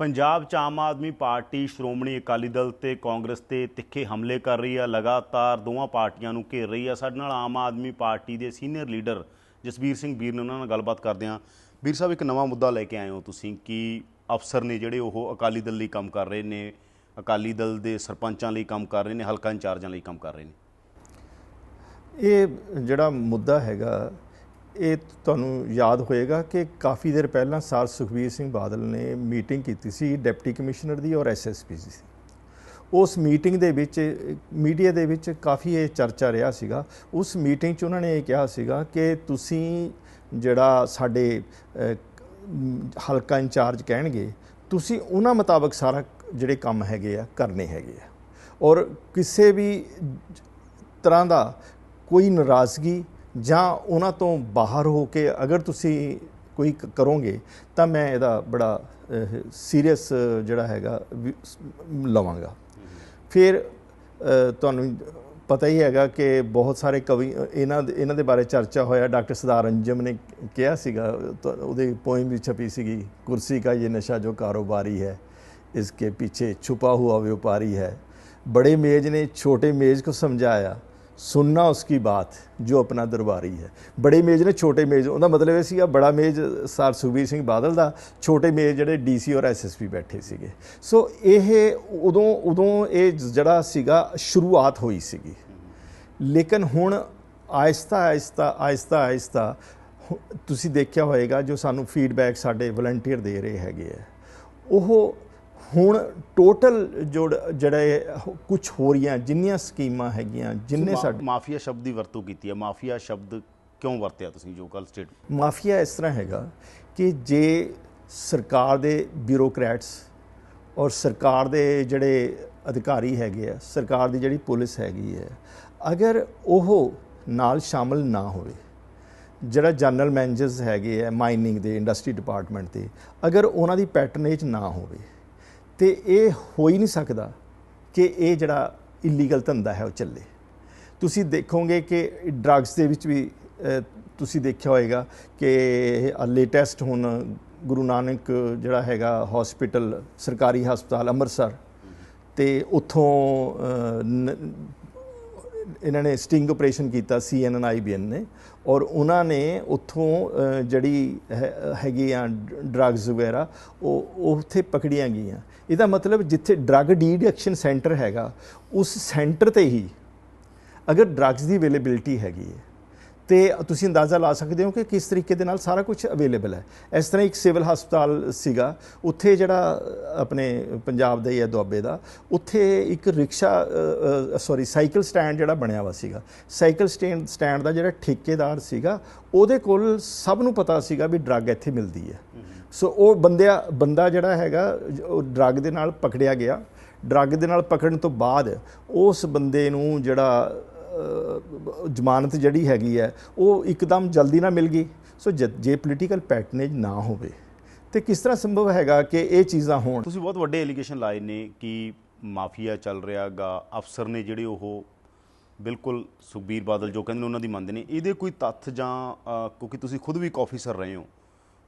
ਪੰਜਾਬ 'ਚ ਆਮ ਆਦਮੀ ਪਾਰਟੀ, ਸ਼੍ਰੋਮਣੀ ਅਕਾਲੀ ਦਲ ਤੇ ਕਾਂਗਰਸ ਤੇ ਤਿੱਖੇ ਹਮਲੇ ਕਰ ਰਹੀ ਆ। ਲਗਾਤਾਰ ਦੋਵਾਂ ਪਾਰਟੀਆਂ ਨੂੰ ਘੇਰ ਰਹੀ ਆ। ਸਾਡੇ ਨਾਲ ਆਮ ਆਦਮੀ ਪਾਰਟੀ ਦੇ ਸੀਨੀਅਰ ਲੀਡਰ ਜਸਬੀਰ ਸਿੰਘ ਵੀਰ ਨੇ ਉਹਨਾਂ ਨਾਲ ਗੱਲਬਾਤ ਕਰਦੇ ਆ ਵੀਰ ਸਾਹਿਬ, ਇੱਕ ਨਵਾਂ ਮੁੱਦਾ ਲੈ ਕੇ ਆਏ ਹੋ ਤੁਸੀਂ ਕਿ ਅਫਸਰ ਨੇ ਜਿਹੜੇ ਉਹ ਅਕਾਲੀ ਦਲ ਲਈ ਕੰਮ ਕਰ ਰਹੇ ਨੇ, ਅਕਾਲੀ ਦਲ ਦੇ ਸਰਪੰਚਾਂ ਲਈ ਕੰਮ ਕਰ ਰਹੇ ਨੇ, ਹਲਕਾ ਇੰਚਾਰਜਾਂ ਲਈ ਕੰਮ ਕਰ ਰਹੇ ਨੇ। ਇਹ ਜਿਹੜਾ ਮੁੱਦਾ ਹੈਗਾ ਇਹ ਤੁਹਾਨੂੰ ਯਾਦ ਹੋਏਗਾ ਕਿ ਕਾਫੀ ਦੇਰ ਪਹਿਲਾਂ ਸਰ ਸੁਖਬੀਰ ਸਿੰਘ ਬਾਦਲ ਨੇ ਮੀਟਿੰਗ ਕੀਤੀ ਸੀ ਡਿਪਟੀ ਕਮਿਸ਼ਨਰ ਦੀ ਔਰ ਐਸਐਸਪੀ ਦੀ ਉਸ ਮੀਟਿੰਗ ਦੇ ਵਿੱਚ, ਮੀਡੀਆ ਦੇ ਵਿੱਚ ਕਾਫੀ ਇਹ ਚਰਚਾ ਰਿਹਾ ਸੀਗਾ। ਉਸ ਮੀਟਿੰਗ 'ਚ ਉਹਨਾਂ ਨੇ ਇਹ ਕਿਹਾ ਸੀਗਾ ਕਿ ਤੁਸੀਂ ਜਿਹੜਾ ਸਾਡੇ ਹਲਕਾ ਇੰਚਾਰਜ ਕਹਿਣਗੇ, ਤੁਸੀਂ ਉਹਨਾਂ ਮੁਤਾਬਕ ਸਾਰਾ ਜਿਹੜੇ ਕੰਮ ਹੈਗੇ ਆ, ਕਰਨੇ ਹੈਗੇ ਆ। ਔਰ ਕਿਸੇ ਵੀ ਤਰ੍ਹਾਂ ਦਾ ਕੋਈ ਨਾਰਾਜ਼ਗੀ ਜਾਂ ਉਹਨਾਂ ਤੋਂ ਬਾਹਰ ਹੋ ਕੇ ਅਗਰ ਤੁਸੀਂ ਕੋਈ ਕ- ਕਰੋਗੇ ਤਾਂ ਮੈਂ ਇਹਦਾ ਬੜਾ ਸੀਰੀਅਸ ਜਿਹੜਾ ਹੈਗਾ ਵੀ ਸ- ਲਵਾਂਗਾ ਫਿਰ ਅ, ਤੁਹਾਨੂੰ ਪਤਾ ਹੀ ਹੈਗਾ ਕਿ ਬਹੁਤ ਸਾਰੇ ਕਵੀ ਇਹਨਾਂ ਦੇ ਇਹਨਾਂ ਦੇ ਬਾਰੇ ਚਰਚਾ ਹੋਇਆ ਡਾਕਟਰ ਸਦਾਰ ਅੰਜਮ ਨੇ ਕਿਹਾ ਸੀਗਾ ਤਾਂ ਉਹਦੇ ਪੋਇਮ ਵੀ ਛਪੀ ਸੀਗੀ ਕੁਰਸੀ ਕਾ ਇਹ ਨਸ਼ਾ ਜੋ ਕਾਰੋਬਾਰੀ ਹੈ इसके पीछे छुपा हुआ व्यापारी है बड़े मेज ने छोटे मेज को समझाया ਸੁਣਨਾ ਉਸकी ਬਾਤ, ਜੋ ਆਪਣਾ ਦਰਬਾਰੀ ਹੈ। ਬੜੇ ਮੇਜ਼ ਨੇ, ਛੋਟੇ ਮੇਜ਼। ਉਹਦਾ ਮਤਲਬ ਇਹ ਸੀਗਾ, ਬੜਾ ਮੇਜ਼ ਸਰ ਸੁਖਬੀਰ ਸਿੰਘ ਬਾਦਲ ਦਾ, ਛੋਟੇ ਮੇਜ਼ ਜਿਹੜੇ ਡੀਸੀ ਔਰ ਐਸਐਸਪੀ ਬੈਠੇ ਸੀਗੇ। ਸੋ ਇਹ ਉਦੋਂ ਉਦੋਂ ਇਹ ਜਿਹੜਾ ਸੀਗਾ, ਸ਼ੁਰੂਆਤ ਹੋਈ ਸੀਗੀ। ਲੇਕਿਨ ਹੁਣ ਆਇਸਤਾ ਆਹਿਸਤਾ ਆਹਿਸਤਾ ਆਹਿਸਤਾ ਹੁ- ਤੁਸੀਂ ਦੇਖਿਆ ਹੋਏਗਾ, ਜੋ ਸਾਨੂੰ ਫੀਡਬੈਕ ਸਾਡੇ ਵਲੰਟੀਅਰ ਦੇ ਰਹੇ ਹੈਗੇ ਆ। ਉਹ ਹੁਣ ਟੋਟਲ ਜਿਹੜੇ ਕੁਝ ਹੋ ਰਹੀਆਂ ਜਿੰਨੀਆਂ ਸਕੀਮਾਂ ਹੈਗੀਆਂ ਜਿੰਨੇ ਸਾਡੇ ਮਾਫੀਆ ਸ਼ਬਦ ਦੀ ਵਰਤੋਂ ਕੀਤੀ ਹੈ। ਮਾਫੀਆ ਸ਼ਬਦ ਕਿਉਂ ਵਰਤਿਆ ਤੁਸੀਂ ਜੋ ਕੱਲ ਸਟੇਟ ਮਾਫੀਆ ਇਸ ਤਰ੍ਹਾਂ ਹੈਗਾ ਕਿ ਜੇ ਸਰਕਾਰ ਦੇ ਬਿਊਰੋਕਰੈਟਸ ਔਰ ਸਰਕਾਰ ਦੇ ਜਿਹੜੇ ਅਧਿਕਾਰੀ ਹੈਗੇ ਆ ਸਰਕਾਰ ਦੀ ਜਿਹੜੀ ਪੁਲਿਸ ਹੈਗੀ ਹੈ ਅਗਰ ਉਹ ਨਾਲ ਸ਼ਾਮਲ ਨਾ ਹੋਵੇ ਜਿਹੜਾ ਜਨਰਲ ਮੈਨੇਜਰਸ ਹੈਗੇ ਆ ਮਾਈਨਿੰਗ ਦੇ ਇੰਡਸਟਰੀ ਡਿਪਾਰਟਮੈਂਟ ਦੇ ਅਗਰ ਉਹਨਾਂ ਦੀ ਪੈਟਰਨੇਜ ਨਾ ਹੋਵੇ ਤੇ ਇਹ ਹੋ ਹੀ ਨਹੀਂ ਸਕਦਾ ਕਿ ਇਹ ਜਿਹੜਾ ਇਲੀਗਲ ਧੰਦਾ ਹੈ ਉਹ ਚੱਲੇ। ਤੁਸੀਂ ਦੇਖੋਗੇ ਕਿ ਡਰੱਗਸ ਦੇ ਵਿੱਚ ਵੀ ਤੁਸੀਂ ਦੇਖਿਆ ਹੋਏਗਾ ਕਿ ਲੇਟੈਸਟ ਹੁਣ ਗੁਰੂ ਨਾਨਕ ਜਿਹੜਾ ਹੈਗਾ ਹਸਪੀਟਲ ਸਰਕਾਰੀ ਹਸਪਤਾਲ ਅੰਮ੍ਰਿਤਸਰ ਤੇ ਉੱਥੋਂ ਨ- ਇਹਨਾਂ ਨੇ ਸਟਿੰਗ ਆਪਰੇਸ਼ਨ ਕੀਤਾ ਸੀਐਨਐਨ ਆਈਬੀਐਨ ਨੇ ਔਰ ਉਹਨਾਂ ਨੇ ਉੱਥੋਂ ਜਿਹੜੀ ਹੈ- ਹੈਗੀ ਆ ਡਰੱਗਸ ਵਗੈਰਾ ਉਹ ਉਹ ਉੱਥੇ ਪਕੜੀਆਂ ਗਈਆਂ। ਇਹਦਾ ਮਤਲਬ ਜਿੱਥੇ ਡਰੱਗ ਡੀਡਕਸ਼ਨ ਸੈਂਟਰ ਹੈਗਾ, ਉਸ ਸੈਂਟਰ ਤੇ ਹੀ ਅਗਰ ਡਰੱਗਸ ਦੀ ਅਵੇਲੇਬਿਲਟੀ ਹੈਗੀ ਹੈ, ਤੇ ਤੁਸੀਂ ਅੰਦਾਜ਼ਾ ਲਾ ਸਕਦੇ ਹੋ ਕਿ ਕਿਸ ਤਰੀਕੇ ਦੇ ਨਾਲ ਸਾਰਾ ਕੁਝ ਅਵੇਲੇਬਲ ਹੈ। ਇਸ ਤਰ੍ਹਾਂ ਇੱਕ ਸਿਵਲ ਹਸਪਤਾਲ ਸੀਗਾ, ਉੱਥੇ ਜਿਹੜਾ ਆਪਣੇ ਪੰਜਾਬ ਦਾ ਹੀ ਹੈ, ਦੁਆਬੇ ਦਾ, ਉੱਥੇ ਇੱਕ ਰਿਕਸ਼ਾ ਸੌਰੀ ਸਾਈਕਲ ਸਟੈਂਡ ਜਿਹੜਾ ਬਣਿਆ ਵਾ ਸੀਗਾ। ਸਾਈਕਲ ਸਟੈਂਡ ਸਟੈਂਡ ਦਾ ਜਿਹੜਾ ਠੇਕੇਦਾਰ ਸੀਗਾ, ਉਹਦੇ ਕੋਲ ਸਭ ਨੂੰ ਪਤਾ ਸੀਗਾ ਵੀ ਡਰੱਗ ਇੱਥੇ ਮਿਲਦੀ ਹੈ। ਸੋ ਉਹ ਬੰਦਿਆ, ਬੰਦਾ ਜਿਹੜਾ ਹੈਗਾ, ਉਹ ਡਰੱਗ ਦੇ ਨਾਲ ਪਕੜਿਆ ਗਿਆ। ਡਰੱਗ ਦੇ ਨਾਲ ਪਕੜਨ ਤੋਂ ਬਾਅਦ ਉਸ ਬੰਦੇ ਨੂੰ ਜਿਹੜਾ ਜ਼ਮਾਨਤ ਜਿਹੜੀ ਹੈਗੀ ਹੈ, ਉਹ ਇੱਕਦਮ ਜਲਦੀ ਨਾ ਮਿਲ ਗਈ। ਸੋ ਜੇ ਪੋਲੀਟੀਕਲ ਪੈਟਰਨੇਜ ਨਾ ਹੋਵੇ, ਤੇ ਕਿਸ ਤਰ੍ਹਾਂ ਸੰਭਵ ਹੈਗਾ ਕਿ ਇਹ ਚੀਜ਼ਾਂ ਹੋਣ? ਤੁਸੀਂ ਬਹੁਤ ਵੱਡੇ ਐਲੀਗੇਸ਼ਨ ਲਾਏ ਨੇ ਕਿ ਮਾਫੀਆ ਚੱਲ ਰਿਹਾਗਾ ਅਫਸਰ ਨੇ ਜਿਹੜੇ ਉਹ ਬਿਲਕੁਲ ਸੁਖਬੀਰ ਬਾਦਲ ਜੋ ਕਹਿੰਦੇ ਨੇ, ਉਹਨਾਂ ਦੀ ਮੰਨਦੇ ਨੇ। ਇਹਦੇ ਕੋਈ ਤੱਥ ਜਾਂ ਕਿਉਂਕਿ ਤੁਸੀਂ ਖੁਦ ਵੀ ਇੱਕ ਆਫੀਸਰ ਰਹੇ ਹੋ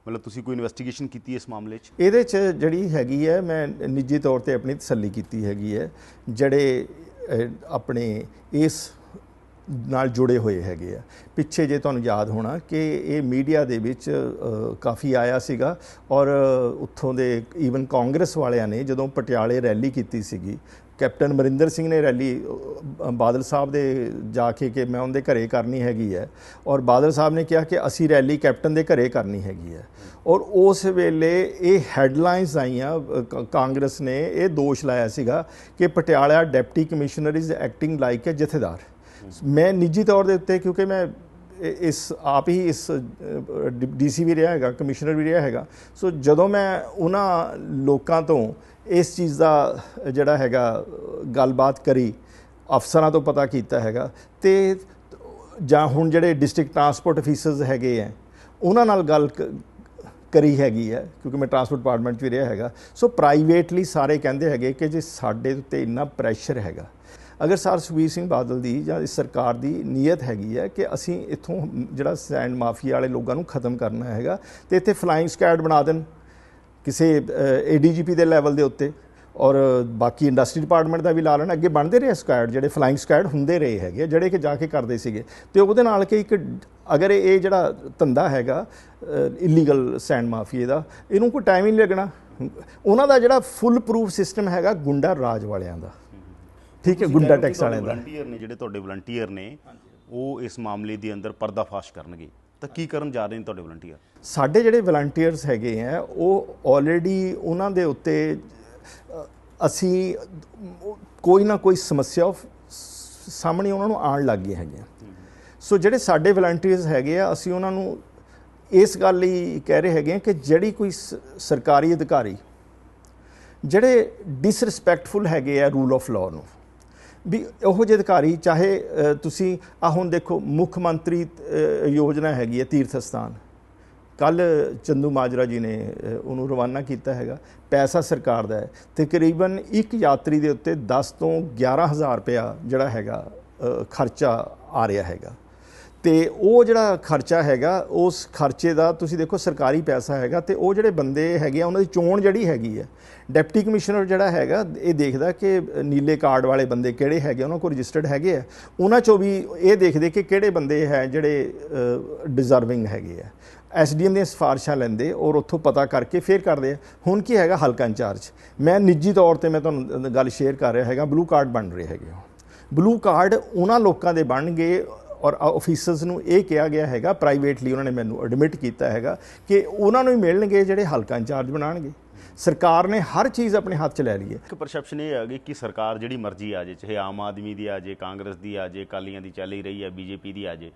ਮਤਲਬ ਤੁਸੀਂ ਕੋਈ ਇਨਵੈਸਟੀਗੇਸ਼ਨ ਕੀਤੀ ਇਸ ਮਾਮਲੇ 'ਚ? ਇਹਦੇ ਚ ਜਿਹੜੀ ਹੈਗੀ ਹੈ, ਮੈਂ ਨਿੱਜੀ ਤੌਰ ਤੇ ਆਪਣੀ ਤਸੱਲੀ ਕੀਤੀ ਹੈਗੀ ਹੈ, ਜਿਹੜੇ ਆਪਣੇ ਇਸ ਨਾਲ ਜੁੜੇ ਹੋਏ ਹੈਗੇ ਆ। ਪਿੱਛੇ ਜੇ ਤੁਹਾਨੂੰ ਯਾਦ ਹੋਣਾ ਕਿ ਇਹ ਮੀਡੀਆ ਦੇ ਵਿੱਚ ਕਾਫੀ ਆਇਆ ਸੀਗਾ ਔਰ ਉੱਥੋਂ ਦੇ ਈਵਨ ਕਾਂਗਰਸ ਵਾਲਿਆਂ ਨੇ ਜਦੋਂ ਪਟਿਆਲੇ ਰੈਲੀ ਕੀਤੀ ਸੀਗੀ ਕੈਪਟਨ ਮਰਿੰਦਰ ਸਿੰਘ ਨੇ ਰੈਲੀ ਬਾਦਲ ਸਾਹਿਬ ਦੇ ਜਾ ਕੇ ਕਿ ਮੈਂ ਉਹਦੇ ਘਰੇ ਕਰਨੀ ਹੈਗੀ ਹੈ। ਔਰ ਬਾਦਲ ਸਾਹਿਬ ਨੇ ਕਿਹਾ ਕਿ ਅਸੀਂ ਰੈਲੀ ਕੈਪਟਨ ਦੇ ਘਰੇ ਕਰਨੀ ਹੈਗੀ ਹੈ। ਔਰ ਉਸ ਵੇਲੇ ਇਹ ਹੈਡਲਾਈਨਸ ਆਈਆਂ ਕਾਂਗਰਸ ਨੇ ਇਹ ਦੋਸ਼ ਲਾਇਆ ਸੀਗਾ ਕਿ Patiala deputy commissioner is acting like a jathedar. ਮੈਂ ਨਿੱਜੀ ਤੌਰ ਦੇ ਉੱਤੇ ਕਿਉਂਕਿ ਮੈਂ ਇਸ, ਆਪ ਹੀ ਇਸ ਡੀਸੀ ਵੀ ਰਿਹਾ ਹੈਗਾ, ਕਮਿਸ਼ਨਰ ਵੀ ਰਿਹਾ ਹੈਗਾ। ਸੋ ਜਦੋਂ ਮੈਂ ਉਹਨਾਂ ਲੋਕਾਂ ਤੋਂ ਇਸ ਚੀਜ਼ ਦਾ ਜਿਹੜਾ ਹੈਗਾ, ਗੱਲਬਾਤ ਕਰੀ, ਅਫਸਰਾਂ ਤੋਂ ਪਤਾ ਕੀਤਾ ਹੈਗਾ ਤੇ ਜਾਂ ਹੁਣ ਜਿਹੜੇ ਡਿਸਟ੍ਰਿਕਟ ਟਰਾਂਸਪੋਰਟ ਅਫੀਸਰਸ ਹੈਗੇ ਆ ਉਹਨਾਂ ਨਾਲ ਗੱਲ ਕ- ਕਰੀ ਹੈਗੀ ਹੈ ਕਿਉਂਕਿ ਮੈਂ ਟਰਾਂਸਪੋਰਟ ਡਿਪਾਰਟਮੈਂਟ 'ਚ ਵੀ ਰਿਹਾ ਹੈਗਾ। ਸੋ ਪ੍ਰਾਈਵੇਟਲੀ ਸਾਰੇ ਕਹਿੰਦੇ ਹੈਗੇ ਕਿ ਜੇ ਸਾਡੇ ਉੱਤੇ ਇੰਨਾ ਪ੍ਰੈਸ਼ਰ ਹੈਗਾ, ਅਗਰ ਸਰ ਸੁਖਬੀਰ ਸਿੰਘ ਬਾਦਲ ਦੀ ਜਾਂ ਇਸ ਸਰਕਾਰ ਦੀ ਨੀਅਤ ਹੈਗੀ ਹੈ ਕਿ ਅਸੀਂ ਇੱਥੋਂ ਜਿਹੜਾ ਸੈਂਡ ਮਾਫੀਆ ਵਾਲੇ ਲੋਕਾਂ ਨੂੰ ਖਤਮ ਕਰਨਾ ਹੈਗਾ ਤੇ ਇੱਥੇ ਫਲਾਈਂਗ ਸਕੁਐਡ ਬਣਾ ਦੇਣ ਕਿਸੇ ਏਡੀਜੀਪੀ ਦੇ ਲੈਵਲ ਦੇ ਉੱਤੇ ਔਰ ਬਾਕੀ ਇੰਡਸਟਰੀ ਡਿਪਾਰਟਮੈਂਟ ਦਾ ਵੀ ਲਾ ਲੈਣ। ਅੱਗੇ ਬਣਦੇ ਰਹੇ ਸਕੁਐਡ ਜਿਹੜੇ ਫਲਾਈਂਗ ਸਕੁਐਡ ਹੁੰਦੇ ਰਹੇ ਹੈਗੇ ਜਿਹੜੇ ਕਿ ਜਾ ਕੇ ਕਰਦੇ ਸੀਗੇ। ਤੇ ਉਹਦੇ ਨਾਲ ਕਿ ਇੱਕ ਅਗਰ ਇਹ ਜਿਹੜਾ ਧੰਦਾ ਹੈਗਾ ਇਲੀਗਲ ਸੈਂਡ ਮਾਫੀਏ ਦਾ ਇਹਨੂੰ ਕੋਈ ਟਾਈਮ ਹੀ ਨਹੀਂ ਲੱਗਣਾ। ਉਹਨਾਂ ਦਾ ਜਿਹੜਾ ਫੁੱਲ ਪ੍ਰੂਫ ਸਿਸਟਮ ਹੈਗਾ ਗੁੰਡਾ ਰਾਜ ਵਾਲਿਆਂ ਦਾ। ਠੀਕ ਹੈ ਗੁੰਡਾ ਟੈਕਸ ਵਾਲਿਆਂ ਦਾ। ਵਲੰਟੀਅਰ ਨੇ ਜਿਹੜੇ ਤੁਹਾਡੇ ਵਲੰਟੀਅਰ ਨੇ ਉਹ ਇਸ ਮਾਮਲੇ ਦੇ ਅੰਦਰ ਪਰਦਾਫਾਸ਼ ਕਰਨਗੇ। ਤਾਂ ਕੀ ਕਰਨ ਜਾ ਰਹੇ ਨੇ ਤੁਹਾਡੇ ਵਲੰਟੀਅਰ ਸਾਡੇ ਜਿਹੜੇ ਵਲੰਟੀਅਰਸ ਹੈਗੇ ਆ, ਉਹ ਆਲਰੇਡੀ ਉਹਨਾਂ ਦੇ ਉੱਤੇ ਅਸੀਂ ਕੋਈ ਨਾ ਕੋਈ ਸਮੱਸਿਆ ਸਾਹਮਣੇ ਉਹਨਾਂ ਨੂੰ ਆਉਣ ਲੱਗ ਗਈਆਂ ਹੈਗੀਆਂ ਸੋ ਜਿਹੜੇ ਸਾਡੇ ਵਲੰਟੀਅਰਸ ਹੈਗੇ ਆ, ਅਸੀਂ ਉਹਨਾਂ ਨੂੰ ਇਸ ਗੱਲ ਲਈ ਕਹਿ ਰਹੇ ਹੈਗੇ ਆ ਕਿ ਜਿਹੜੀ ਕੋਈ ਸ- ਸਰਕਾਰੀ ਅਧਿਕਾਰੀ, ਜਿਹੜੇ ਡਿਸਰਿਸਪੈਕਟਫੁਲ ਹੈਗੇ ਆ ਰੂਲ ਆਫ ਲਾਅ ਨੂੰ ਵੀ ਉਹੋ ਜਿਹੇ ਅਧਿਕਾਰੀ ਚਾਹੇ ਤੁਸੀਂ, ਆ ਹੁਣ ਦੇਖੋ ਮੁੱਖ ਮੰਤਰੀ ਯੋਜਨਾ ਹੈਗੀ ਹੈ ਤੀਰਥ ਸਥਾਨ। ਕੱਲ ਚੰਦੂ ਮਾਜਰਾ ਜੀ ਨੇ ਉਹਨੂੰ ਰਵਾਨਾ ਕੀਤਾ ਹੈਗਾ, ਪੈਸਾ ਸਰਕਾਰ ਦਾ ਹੈ। ਤਕਰੀਬਨ ਇੱਕ ਯਾਤਰੀ ਦੇ ਉੱਤੇ 10 ਤੋਂ 11000 ਰੁਪਇਆ ਜਿਹੜਾ ਹੈਗਾ ਖਰਚਾ ਆ ਰਿਹਾ ਹੈਗਾ। ਤੇ ਉਹ ਜਿਹੜਾ ਖਰਚਾ ਹੈਗਾ, ਉਸ ਖਰਚੇ ਦਾ ਤੁਸੀਂ ਦੇਖੋ ਸਰਕਾਰੀ ਪੈਸਾ ਹੈਗਾ ਤੇ ਉਹ ਜਿਹੜੇ ਬੰਦੇ ਹੈਗੇ ਆ, ਉਹਨਾਂ ਦੀ ਚੋਣ ਜਿਹੜੀ ਹੈਗੀ ਹੈ ਡਿਪਟੀ ਕਮਿਸ਼ਨਰ ਜਿਹੜਾ ਹੈਗਾ, ਇਹ ਦੇਖਦਾ ਕਿ ਨੀਲੇ ਕਾਰਡ ਵਾਲੇ ਬੰਦੇ ਕਿਹੜੇ ਹੈਗੇ ਉਹਨਾਂ ਕੋਲ ਰਜਿਸਟਰਡ ਹੈਗੇ ਆ, ਉਹਨਾਂ ਚੋਂ ਵੀ ਇਹ ਦੇਖਦੇ ਕਿ ਕਿਹੜੇ ਬੰਦੇ ਹੈ ਜਿਹੜੇ ਡਿਜ਼ਰਵਿੰਗ ਹੈਗੇ ਆ। ਐਸਡੀਐਮ ਦੀਆਂ ਸਿਫਾਰਿਸ਼ਾਂ ਲੈਂਦੇ ਔਰ ਉੱਥੋਂ ਪਤਾ ਕਰਕੇ ਫੇਰ ਕਰਦੇ ਆ। ਹੁਣ ਕੀ ਹੈਗਾ ਹਲਕਾ ਇੰਚਾਰਜ? ਮੈਂ ਨਿੱਜੀ ਤੌਰ ਤੇ ਮੈਂ ਤੁਹਾਨੂੰ ਗੱਲ ਸ਼ੇਅਰ ਕਰ ਰਿਹਾ ਹੈਗਾ, ਬਲੂ ਕਾਰਡ ਬਣ ਰਹੇ ਹੈਗੇ ਬਲੂ ਕਾਰਡ ਉਹਨਾਂ ਲੋਕਾਂ ਦੇ ਬਣਨਗੇ ਔਰ ਆਫੀਸਰਸ ਨੂੰ ਇਹ ਕਿਹਾ ਗਿਆ ਹੈਗਾ ਪ੍ਰਾਈਵੇਟਲੀ ਉਹਨਾਂ ਨੇ ਮੈਨੂੰ ਐਡਮਿਟ ਕੀਤਾ ਹੈਗਾ ਕਿ ਉਹਨਾਂ ਨੂੰ ਹੀ ਮਿਲਣਗੇ ਜਿਹੜੇ ਹਲਕਾ ਇੰਚਾਰਜ ਬਣਾਉਣਗੇ। ਸਰਕਾਰ ਨੇ ਹਰ ਚੀਜ਼ ਆਪਣੇ ਹੱਥ 'ਚ ਲੈ ਲਈ ਹੈ। ਇੱਕ ਪਰਸੈਪਸ਼ਨ ਇਹ ਹੈਗੀ ਕਿ ਸਰਕਾਰ ਜਿਹੜੀ ਮਰਜ਼ੀ ਆ ਜੇ ਚਾਹੇ ਆਮ ਆਦਮੀ ਦੀ ਆ ਜੇ ਕਾਂਗਰਸ ਦੀ ਆ ਜੇ ਅਕਾਲੀਆਂ ਦੀ ਚੱਲ ਹੀ ਰਹੀ ਹੈ ਬੀਜੇਪੀ ਦੀ ਆ ਜੇ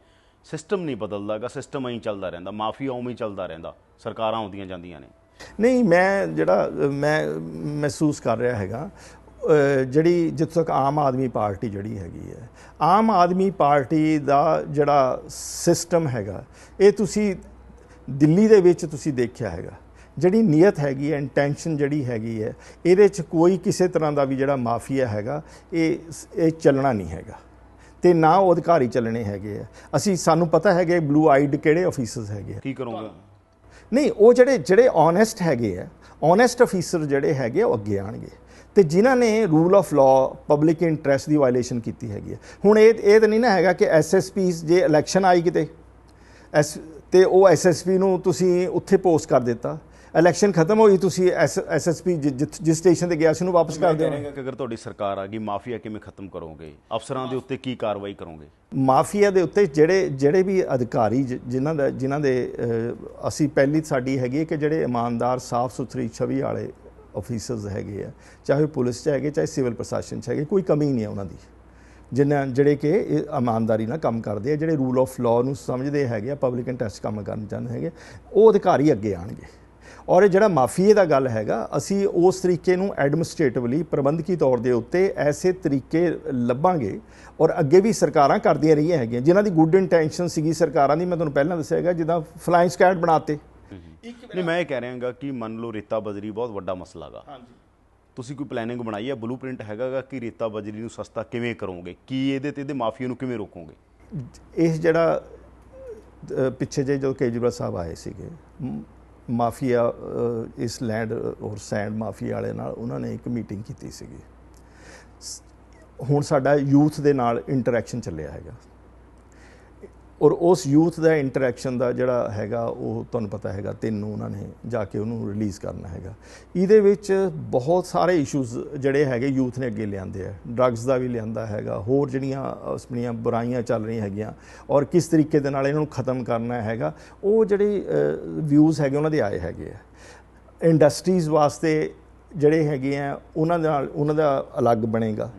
ਸਿਸਟਮ ਨਹੀਂ ਬਦਲਦਾਗਾ ਸਿਸਟਮ ਐਂ ਚੱਲਦਾ ਰਹਿੰਦਾ ਮਾਫੀਆ ਉਵੇਂ ਹੀ ਚੱਲਦਾ ਰਹਿੰਦਾ ਸਰਕਾਰਾਂ ਆਉਂਦੀਆਂ ਜਾਂਦੀਆਂ ਨੇ। ਨਹੀਂ ਮੈਂ ਜਿਹੜਾ ਮੈਂ ਮਹਿਸੂਸ ਕਰ ਰਿਹਾ ਹੈਗਾ ਜਿਹੜੀ ਜਿੱਥੋਂ ਤੱਕ ਆਮ ਆਦਮੀ ਪਾਰਟੀ ਜਿਹੜੀ ਹੈਗੀ ਹੈ ਆਮ ਆਦਮੀ ਪਾਰਟੀ ਦਾ ਜਿਹੜਾ ਸਿਸਟਮ ਹੈਗਾ ਇਹ ਤੁਸੀਂ ਦਿੱਲੀ ਦੇ ਵਿੱਚ ਤੁਸੀਂ ਦੇਖਿਆ ਹੈਗਾ ਜਿਹੜੀ ਨੀਅਤ ਹੈਗੀ ਹੈ ਇੰਟੈਂਸ਼ਨ ਜਿਹੜੀ ਹੈਗੀ ਹੈ ਇਹਦੇ 'ਚ ਕੋਈ ਕਿਸੇ ਤਰ੍ਹਾਂ ਦਾ ਵੀ ਜਿਹੜਾ ਮਾਫੀਆ ਹੈਗਾ ਇਹ ਇਹ ਚੱਲਣਾ ਨਹੀਂ ਹੈਗਾ। ਤੇ ਨਾ ਉਹ ਅਧਿਕਾਰੀ ਚੱਲਣੇ ਹੈਗੇ ਆ। ਅਸੀਂ ਸਾਨੂੰ ਪਤਾ ਹੈਗਾ ਬਲੂ ਆਈਡ ਕਿਹੜੇ ਆਫੀਸਰਸ ਹੈਗੇ ਆ। ਕੀ ਕਰੋਗੇ? ਨਹੀਂ ਉਹ ਜਿਹੜੇ ਜਿਹੜੇ ਓਨੈਸਟ ਹੈਗੇ ਆ ਓਨੈਸਟ ਅਫੀਸਰ ਜਿਹੜੇ ਹੈਗੇ ਉਹ ਅੱਗੇ ਆਣਗੇ ਤੇ ਜਿਨ੍ਹਾਂ ਨੇ rule of law public interest the violation ਕੀਤੀ ਹੈਗੀ ਹੈ। ਹੁਣ ਇਹ ਇਹ ਤਾਂ ਨਹੀਂ ਨਾ ਹੈਗਾ ਕਿ ਐਸਐਸਪੀਸ ਜੇ ਇਲੈਕਸ਼ਨ ਆਈ ਕਿਤੇ ਐਸ ਤੇ ਉਹ ਐਸਐਸਪੀ ਨੂੰ ਤੁਸੀਂ ਉੱਥੇ ਪੋਸਟ ਕਰ ਦਿੱਤਾ। ਇਲੈਕਸ਼ਨ ਖਤਮ ਹੋਈ ਤੁਸੀਂ ਐਸਐਸਪੀ ਜਿਸ ਸਟੇਸ਼ਨ ਤੇ ਗਿਆ ਸੀ ਉਹਨੂੰ ਵਾਪਸ ਕਰ ਦਿਓ। ਕਿ ਅਗਰ ਤੁਹਾਡੀ ਸਰਕਾਰ ਆ ਗਈ ਮਾਫੀਆ ਕਿਵੇਂ ਖਤਮ ਕਰੋਗੇ? ਅਫਸਰਾਂ ਦੇ ਉੱਤੇ ਕੀ ਕਾਰਵਾਈ ਕਰੋਗੇ? ਮਾਫੀਆ ਦੇ ਉੱਤੇ ਜਿਹੜੇ ਜਿਹੜੇ ਵੀ ਅਧਿਕਾਰੀ ਜਿਨ੍ਹਾਂ ਦਾ ਜਿਨ੍ਹਾਂ ਦੇ ਅਸੀਂ ਪਹਿਲੀ ਸਾਡੀ ਹੈਗੀ ਕਿ ਜਿਹੜੇ ਇਮਾਨਦਾਰ ਸਾਫ਼ ਸੁਥਰੀ ਛਵੀ ਵਾਲੇ ਆਫੀਸਰਸ ਹੈਗੇ ਆ, ਚਾਹੇ ਉਹ ਪੁਲਿਸ 'ਚ ਹੈਗੇ, ਚਾਹੇ ਸਿਵਲ ਪ੍ਰਸ਼ਾਸਨ 'ਚ ਹੈਗੇ, ਕੋਈ ਕਮੀ ਨਹੀਂ ਹੈ ਉਹਨਾਂ ਦੀ। ਜਿਨ੍ਹਾਂ ਜਿਹੜੇ ਕਿ ਇਹ ਇਮਾਨਦਾਰੀ ਨਾਲ ਕੰਮ ਕਰਦੇ ਆ, ਜਿਹੜੇ ਰੂਲ ਆਫ ਲਾਅ ਨੂੰ ਸਮਝਦੇ ਹੈਗੇ ਆ ਪਬਲਿਕ ਇੰਟਰਸਟ ਕੰਮ ਕਰਨ ਚਾਹੁੰਦੇ ਹੈਗੇ, ਉਹ ਅਧਿਕਾਰੀ ਅੱਗੇ ਆਣਗੇ ਔਰ ਇਹ ਜਿਹੜਾ ਮਾਫੀਏ ਦਾ ਗੱਲ ਹੈਗਾ, ਅਸੀਂ ਉਸ ਤਰੀਕੇ ਨੂੰ ਐਡਮਿਨਿਸਟ੍ਰੇਟਿਵਲੀ ਪ੍ਰਬੰਧਕੀ ਤੌਰ ਦੇ ਉੱਤੇ ਐਸੇ ਤਰੀਕੇ ਲੱਭਾਂਗੇ ਔਰ ਅੱਗੇ ਵੀ ਸਰਕਾਰਾਂ ਕਰਦੀਆਂ ਰਹੀਆਂ ਹੈਗੀਆਂ, ਜਿਨ੍ਹਾਂ ਦੀ ਗੁੱਡ ਇੰਟੈਂਸ਼ਨ ਸੀਗੀ ਸਰਕਾਰਾਂ ਦੀ, ਮੈਂ ਤੁਹਾਨੂੰ ਪਹਿਲਾਂ ਦੱਸਿਆ ਹੈਗਾ, ਜਿੱਦਾਂ ਫਲਾਈਂਗ ਸਕੈਡ ਬਣਾਤੇ। ਨਹੀਂ ਮੈਂ ਇਹ ਕਹਿ ਰਿਹਾ ਹਾਂ ਕਿ ਮੰਨ ਲਓ ਰੇਤਾ ਬਜਰੀ ਬਹੁਤ ਵੱਡਾ ਮਸਲਾ ਗਾ। ਹਾਂਜੀ। ਤੁਸੀਂ ਕੋਈ ਪਲੈਨਿੰਗ ਬਣਾਈ ਹੈ ਬਲੂਪ੍ਰਿੰਟ ਹੈਗਾਗਾ ਕਿ ਰੇਤਾ ਬਜਰੀ ਨੂੰ ਸਸਤਾ ਕਿਵੇਂ ਕਰੋਗੇ? ਕੀ ਇਹਦੇ ਤੇ ਇਹਦੇ ਮਾਫੀਆ ਨੂੰ ਕਿਵੇਂ ਰੋਕੋਗੇ? ਇਸ ਜਿਹੜਾ ਪਿੱਛੇ ਜੇ ਜਦੋਂ ਕੇਜਰੀਵਾਲ ਸਾਹਿਬ ਆਏ ਸੀਗੇ ਮਾਫੀਆ ਇਸ ਲੈਂਡ ਔਰ ਸੈਂਡ ਮਾਫੀਆ ਵਾਲੇ ਨਾਲ ਉਹਨਾਂ ਨੇ ਇੱਕ ਮੀਟਿੰਗ ਕੀਤੀ ਸੀਗੀ। ਹੁਣ ਸਾਡਾ ਯੂਥ ਦੇ ਨਾਲ ਇੰਟਰੈਕਸ਼ਨ ਚੱਲਿਆ ਹੈਗਾ। ਔਰ ਉਸ ਯੂਥ ਦਾ ਇੰਟਰੈਕਸ਼ਨ ਦਾ ਜਿਹੜਾ ਹੈਗਾ, ਉਹ ਤੁਹਾਨੂੰ ਪਤਾ ਹੈਗਾ, ਤਿੰਨ ਉਹਨਾਂ ਨੇ ਜਾ ਕੇ ਉਹਨੂੰ ਰਿਲੀਜ਼ ਕਰਨਾ ਹੈਗਾ। ਇਹਦੇ ਵਿੱਚ ਬਹੁਤ ਸਾਰੇ ਇਸ਼ੂਜ਼ ਜਿਹੜੇ ਹੈਗੇ ਯੂਥ ਨੇ ਅੱਗੇ ਲਿਆਂਦੇ ਆ। ਡਰੱਗਸ ਦਾ ਵੀ ਲਿਆਂਦਾ ਹੈਗਾ, ਹੋਰ ਜਿਹੜੀਆਂ ਆਪਣੀਆਂ ਬੁਰਾਈਆਂ ਚੱਲ ਰਹੀਆਂ ਹੈਗੀਆਂ ਔਰ ਕਿਸ ਤਰੀਕੇ ਦੇ ਨਾਲ ਇਹਨਾਂ ਨੂੰ ਖਤਮ ਕਰਨਾ ਹੈਗਾ, ਉਹ ਜਿਹੜੇ ਵਿਊਜ਼ ਹੈਗੇ ਉਹਨਾਂ ਦੇ ਆਏ ਹੈਗੇ ਆ। ਇੰਡਸਟਰੀਜ਼ ਵਾਸਤੇ ਜਿਹੜੇ ਹੈਗੇ ਆ, ਉਹਨਾਂ ਦੇ ਨਾਲ, ਉਹਨਾਂ ਦਾ ਅਲੱਗ ਬਣੇਗਾ।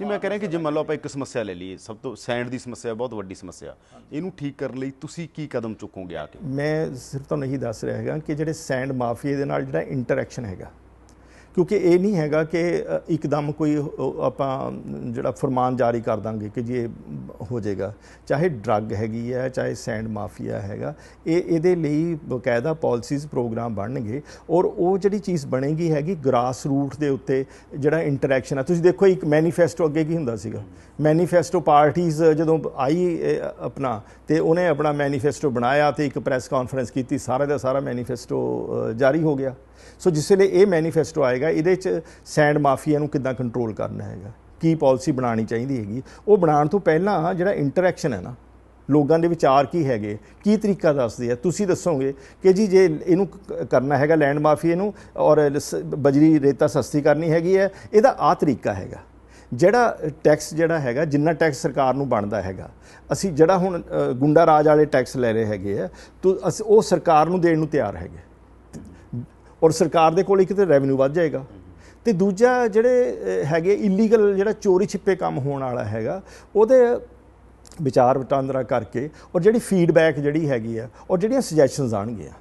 ਨਹੀਂ ਮੈਂ ਕਹਿ ਰਿਹਾ ਕਿ ਜੇ ਮੰਨ ਲਓ ਆਪਾਂ ਇੱਕ ਸਮੱਸਿਆ ਲੈ ਲਈਏ, ਸਭ ਤੋਂ ਸੈਂਡ ਦੀ ਸਮੱਸਿਆ, ਬਹੁਤ ਵੱਡੀ ਸਮੱਸਿਆ। ਇਹਨੂੰ ਠੀਕ ਕਰਨ ਲਈ ਤੁਸੀਂ ਕੀ ਕਦਮ ਚੁੱਕੋਗੇ ਆ ਕੇ? ਮੈਂ ਸਿਰਫ ਤੁਹਾਨੂੰ ਇਹੀ ਦੱਸ ਰਿਹਾ ਹੈਗਾ ਕਿ ਜਿਹੜੇ ਸੈਂਡ ਮਾਫੀਏ ਦੇ ਨਾਲ ਜਿਹੜਾ ਇੰਟਰੈਕਸ਼ਨ ਹੈਗਾ ਕਿਉਂਕਿ ਇਹ ਨਹੀਂ ਹੈਗਾ ਕਿ ਇੱਕਦਮ ਕੋਈ ਆਪਾਂ ਜਿਹੜਾ ਫਰਮਾਨ ਜਾਰੀ ਕਰ ਦਾਂਗੇ ਕਿ ਜੀ ਇਹ ਹੋ ਜਾਏਗਾ। ਚਾਹੇ ਡਰੱਗ ਹੈਗੀ ਹੈ, ਚਾਹੇ ਸੈਂਡ ਮਾਫੀਆ ਹੈਗਾ, ਇਹ, ਇਹਦੇ ਲਈ ਬਕਾਇਦਾ ਪਾਲਿਸੀਜ਼ ਪ੍ਰੋਗਰਾਮ ਬਣਨਗੇ ਔਰ ਉਹ ਜਿਹੜੀ ਚੀਜ਼ ਬਣੇਗੀ ਹੈਗੀ ਗ੍ਰਾਸ ਰੂਟ ਦੇ ਉੱਤੇ ਜਿਹੜਾ ਇੰਟਰੈਕਸ਼ਨ ਹੈ ਤੁਸੀਂ ਦੇਖੋ, ਇੱਕ ਮੈਨੀਫੈਸਟੋ ਅੱਗੇ ਕੀ ਹੁੰਦਾ ਸੀਗਾ? ਮੈਨੀਫੈਸਟੋ ਪਾਰਟੀਆਂ ਜਦੋਂ ਆਈ ਆਪਣਾ, ਤੇ ਉਹਨੇ ਆਪਣਾ ਮੈਨੀਫੈਸਟੋ ਬਣਾਇਆ ਤੇ ਇੱਕ ਪ੍ਰੈਸ ਕਾਨਫਰੰਸ ਕੀਤੀ, ਸਾਰਾ ਦਾ ਸਾਰਾ ਮੈਨੀਫੈਸਟੋ ਜਾਰੀ ਹੋ ਗਿਆ। ਸੋ ਜਿਸ ਵੇਲੇ ਇਹ ਮੈਨੀਫੈਸਟੋ ਆਏਗਾ ਇਹਦੇ ਚ ਸੈਂਡ ਮਾਫੀਆ ਨੂੰ ਕਿੱਦਾਂ ਕੰਟਰੋਲ ਕਰਨਾ ਹੈਗਾ ਕੀ ਪਾਲਿਸੀ ਬਣਾਉਣੀ ਚਾਹੀਦੀ ਹੈਗੀ ਉਹ ਬਣਾਉਣ ਤੋਂ ਪਹਿਲਾਂ ਜਿਹੜਾ ਇੰਟਰੈਕਸ਼ਨ ਹੈ ਨਾ ਲੋਕਾਂ ਦੇ ਵਿਚਾਰ ਕੀ ਹੈਗੇ ਕੀ ਤਰੀਕਾ ਦੱਸਦੇ ਆ ਤੁਸੀਂ ਦੱਸੋਗੇ ਕਿ ਜੀ ਜੇ ਇਹਨੂੰ ਕਰਨਾ ਹੈਗਾ ਲੈਂਡ ਮਾਫੀਏ ਨੂੰ ਔਰ ਸ- ਬਜਰੀ ਰੇਤਾ ਸਸਤੀ ਕਰਨੀ ਹੈਗੀ ਹੈ ਇਹਦਾ ਆ ਤਰੀਕਾ ਹੈਗਾ ਜਿਹੜਾ ਟੈਕਸ ਜਿਹੜਾ ਹੈਗਾ ਜਿੰਨਾ ਟੈਕਸ ਸਰਕਾਰ ਨੂੰ ਬਣਦਾ ਹੈਗਾ ਅਸੀਂ ਜਿਹੜਾ ਹੁਣ ਗੁੰਡਾ ਰਾਜ ਵਾਲੇ ਟੈਕਸ ਲੈ ਰਹੇ ਹੈਗੇ ਆ ਤੋ ਅਸੀਂ ਉਹ ਸਰਕਾਰ ਨੂੰ ਦੇਣ ਨੂੰ ਤਿਆਰ ਹੈਗੇ ਔਰ ਸਰਕਾਰ ਦੇ ਕੋਲ ਇੱਕ ਤੇ ਰੈਵਨਿਊ ਵੱਧ ਜਾਏਗਾ। ਤੇ ਦੂਜਾ ਜਿਹੜੇ ਹੈਗੇ ਇਲੀਗਲ ਜਿਹੜਾ ਚੋਰੀ ਛਿੱਪੇ ਕੰਮ ਹੋਣ ਵਾਲਾ ਹੈਗਾ, ਉਹਦੇ ਵਿਚਾਰ ਵਟਾਂਦਰਾ ਕਰਕੇ ਔਰ ਜਿਹੜੀ ਫੀਡਬੈਕ ਜਿਹੜੀ ਹੈਗੀ ਆ, ਔਰ ਜਿਹੜੀਆਂ ਸੁਜੈਸ਼ਨਸ ਆਣਗੀਆਂ।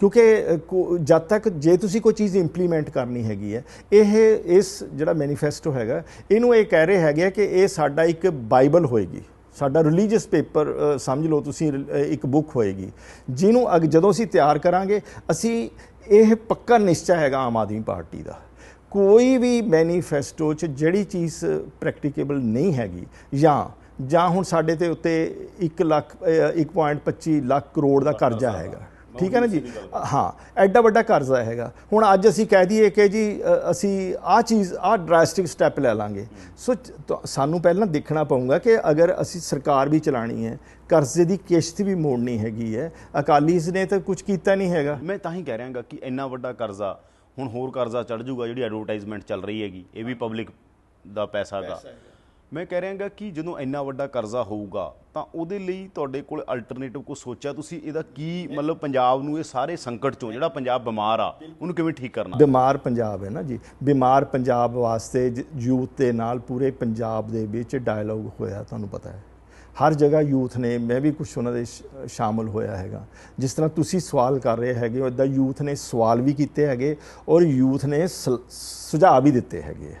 ਕਿਉਂਕਿ ਜਦ ਤੱਕ ਜੇ ਤੁਸੀਂ ਕੋਈ ਚੀਜ਼ ਇੰਪਲੀਮੈਂਟ ਕਰਨੀ ਹੈਗੀ ਹੈ ਇਹ, ਇਸ ਜਿਹੜਾ ਮੈਨੀਫੈਸਟੋ ਹੈਗਾ, ਇਹਨੂੰ ਇਹ ਕਹਿ ਰਹੇ ਹੈਗੇ ਆ ਕਿ ਇਹ ਸਾਡਾ ਇੱਕ ਬਾਈਬਲ ਹੋਏਗੀ। ਸਾਡਾ ਰਿਲੀਜੀਅਸ ਪੇਪਰ ਸਮਝ ਲਓ ਤੁਸੀਂ ਇੱਕ ਬੁੱਕ ਹੋਏਗੀ। ਜਿਹਨੂੰ ਅਗ, ਜਦੋਂ ਅਸੀਂ ਤਿਆਰ ਕਰਾਂਗੇ, ਅਸੀਂ ਇਹ ਪੱਕਾ ਨਿਸ਼ਚਾ ਹੈਗਾ ਆਮ ਆਦਮੀ ਪਾਰਟੀ ਦਾ। ਕੋਈ ਵੀ ਮੈਨੀਫੈਸਟੋ 'ਚ ਜਿਹੜੀ ਚੀਜ਼ ਪ੍ਰੈਕਟੀਕੇਬਲ ਨਹੀਂ ਹੈਗੀ ਜਾਂ ਜਾਂ ਹੁਣ ਸਾਡੇ ਤੇ ਉੱਤੇ 1 ਲੱਖ ਅ, 1.25 ਲੱਖ ਕਰੋੜ ਦਾ ਕਰਜ਼ਾ। ਹੈਗਾ। ਠੀਕ ਹੈ ਨਾ ਜੀ? ਹਾਂ ਐਡਾ ਵੱਡਾ ਕਰਜ਼ਾ ਹੈਗਾ। ਹੁਣ ਅੱਜ ਅਸੀਂ ਕਹਿ ਦਈਏ ਕਿ ਜੀ ਅਸੀਂ ਆਹ ਚੀਜ਼ ਆਹ ਡਰਾਸਟਿਕ ਸਟੈਪ ਲੈ ਲਾਂਗੇ। ਸੋ ਸਾਨੂੰ ਪਹਿਲਾਂ ਦੇਖਣਾ ਪਊਗਾ ਕਿ ਅਗਰ ਅਸੀਂ ਸਰਕਾਰ ਵੀ ਚਲਾਣੀ ਹੈ ਕਰਜ਼ੇ ਦੀ ਕਿਸ਼ਤ ਵੀ ਮੋੜਨੀ ਹੈਗੀ ਹੈ ਅਕਾਲੀਸ ਨੇ ਤਾਂ ਕੁਝ ਕੀਤਾ ਨਹੀਂ ਹੈਗਾ। ਮੈਂ ਤਾਂ ਹੀ ਕਹਿ ਰਿਹਾਗਾ ਕਿ ਇੰਨਾ ਵੱਡਾ ਕਰਜ਼ਾ ਹੁਣ ਹੋਰ ਕਰਜ਼ਾ ਚੜ ਜਾਊਗਾ ਜਿਹੜੀ ਐਡਵਰਟਾਈਜ਼ਮੈਂਟ ਚੱਲ ਰਹੀ ਹੈਗੀ ਇਹ ਵੀ ਪਬਲਿਕ ਦਾ ਪੈਸਾ ਹੈਗਾ। ਮੈਂ ਕਹਿ ਰਿਹਾਗਾ ਕਿ ਜਦੋਂ ਇੰਨਾ ਵੱਡਾ ਕਰਜ਼ਾ ਹੋਊਗਾ, ਤਾਂ ਉਹਦੇ ਲਈ ਤੁਹਾਡੇ ਕੋਲ ਅਲਟਰਨੇਟਿਵ ਕੋ ਸੋਚਿਆ ਤੁਸੀਂ? ਇਹਦਾ ਕੀ ਮਤਲਬ ਪੰਜਾਬ ਨੂੰ, ਇਹ ਸਾਰੇ ਸੰਕਟ ਚੋਂ, ਜਿਹੜਾ ਪੰਜਾਬ ਬਿਮਾਰ ਆ, ਉਹਨੂੰ ਕਿਵੇਂ ਠੀਕ ਕਰਨਾ? ਬਿਮਾਰ ਪੰਜਾਬ ਹੈ ਨਾ ਜੀ। ਬਿਮਾਰ ਪੰਜਾਬ ਵਾਸਤੇ ਯੂਥ ਦੇ ਨਾਲ ਪੂਰੇ ਪੰਜਾਬ ਦੇ ਵਿੱਚ ਡਾਇਲੋਗ ਹੋਇਆ, ਤੁਹਾਨੂੰ ਪਤਾ ਹੈ। ਹਰ ਜਗ੍ਹਾ ਯੂਥ ਨੇ, ਮੈਂ ਵੀ ਕੁਝ ਉਹਨਾਂ ਦੇ ਸ਼- ਸ਼ਾਮਲ ਹੋਇਆ ਹੈਗਾ। ਜਿਸ ਤਰ੍ਹਾਂ ਤੁਸੀਂ ਸਵਾਲ ਕਰ ਰਹੇ ਹੈਗੇ ਹੋ ਇਦਾਂ ਯੂਥ ਨੇ ਸਵਾਲ ਵੀ ਕੀਤੇ ਹੈਗੇ ਔਰ ਯੂਥ ਨੇ ਸ- ਸੁਝਾਅ ਵੀ ਦਿੱਤੇ ਹੈਗੇ ਆ।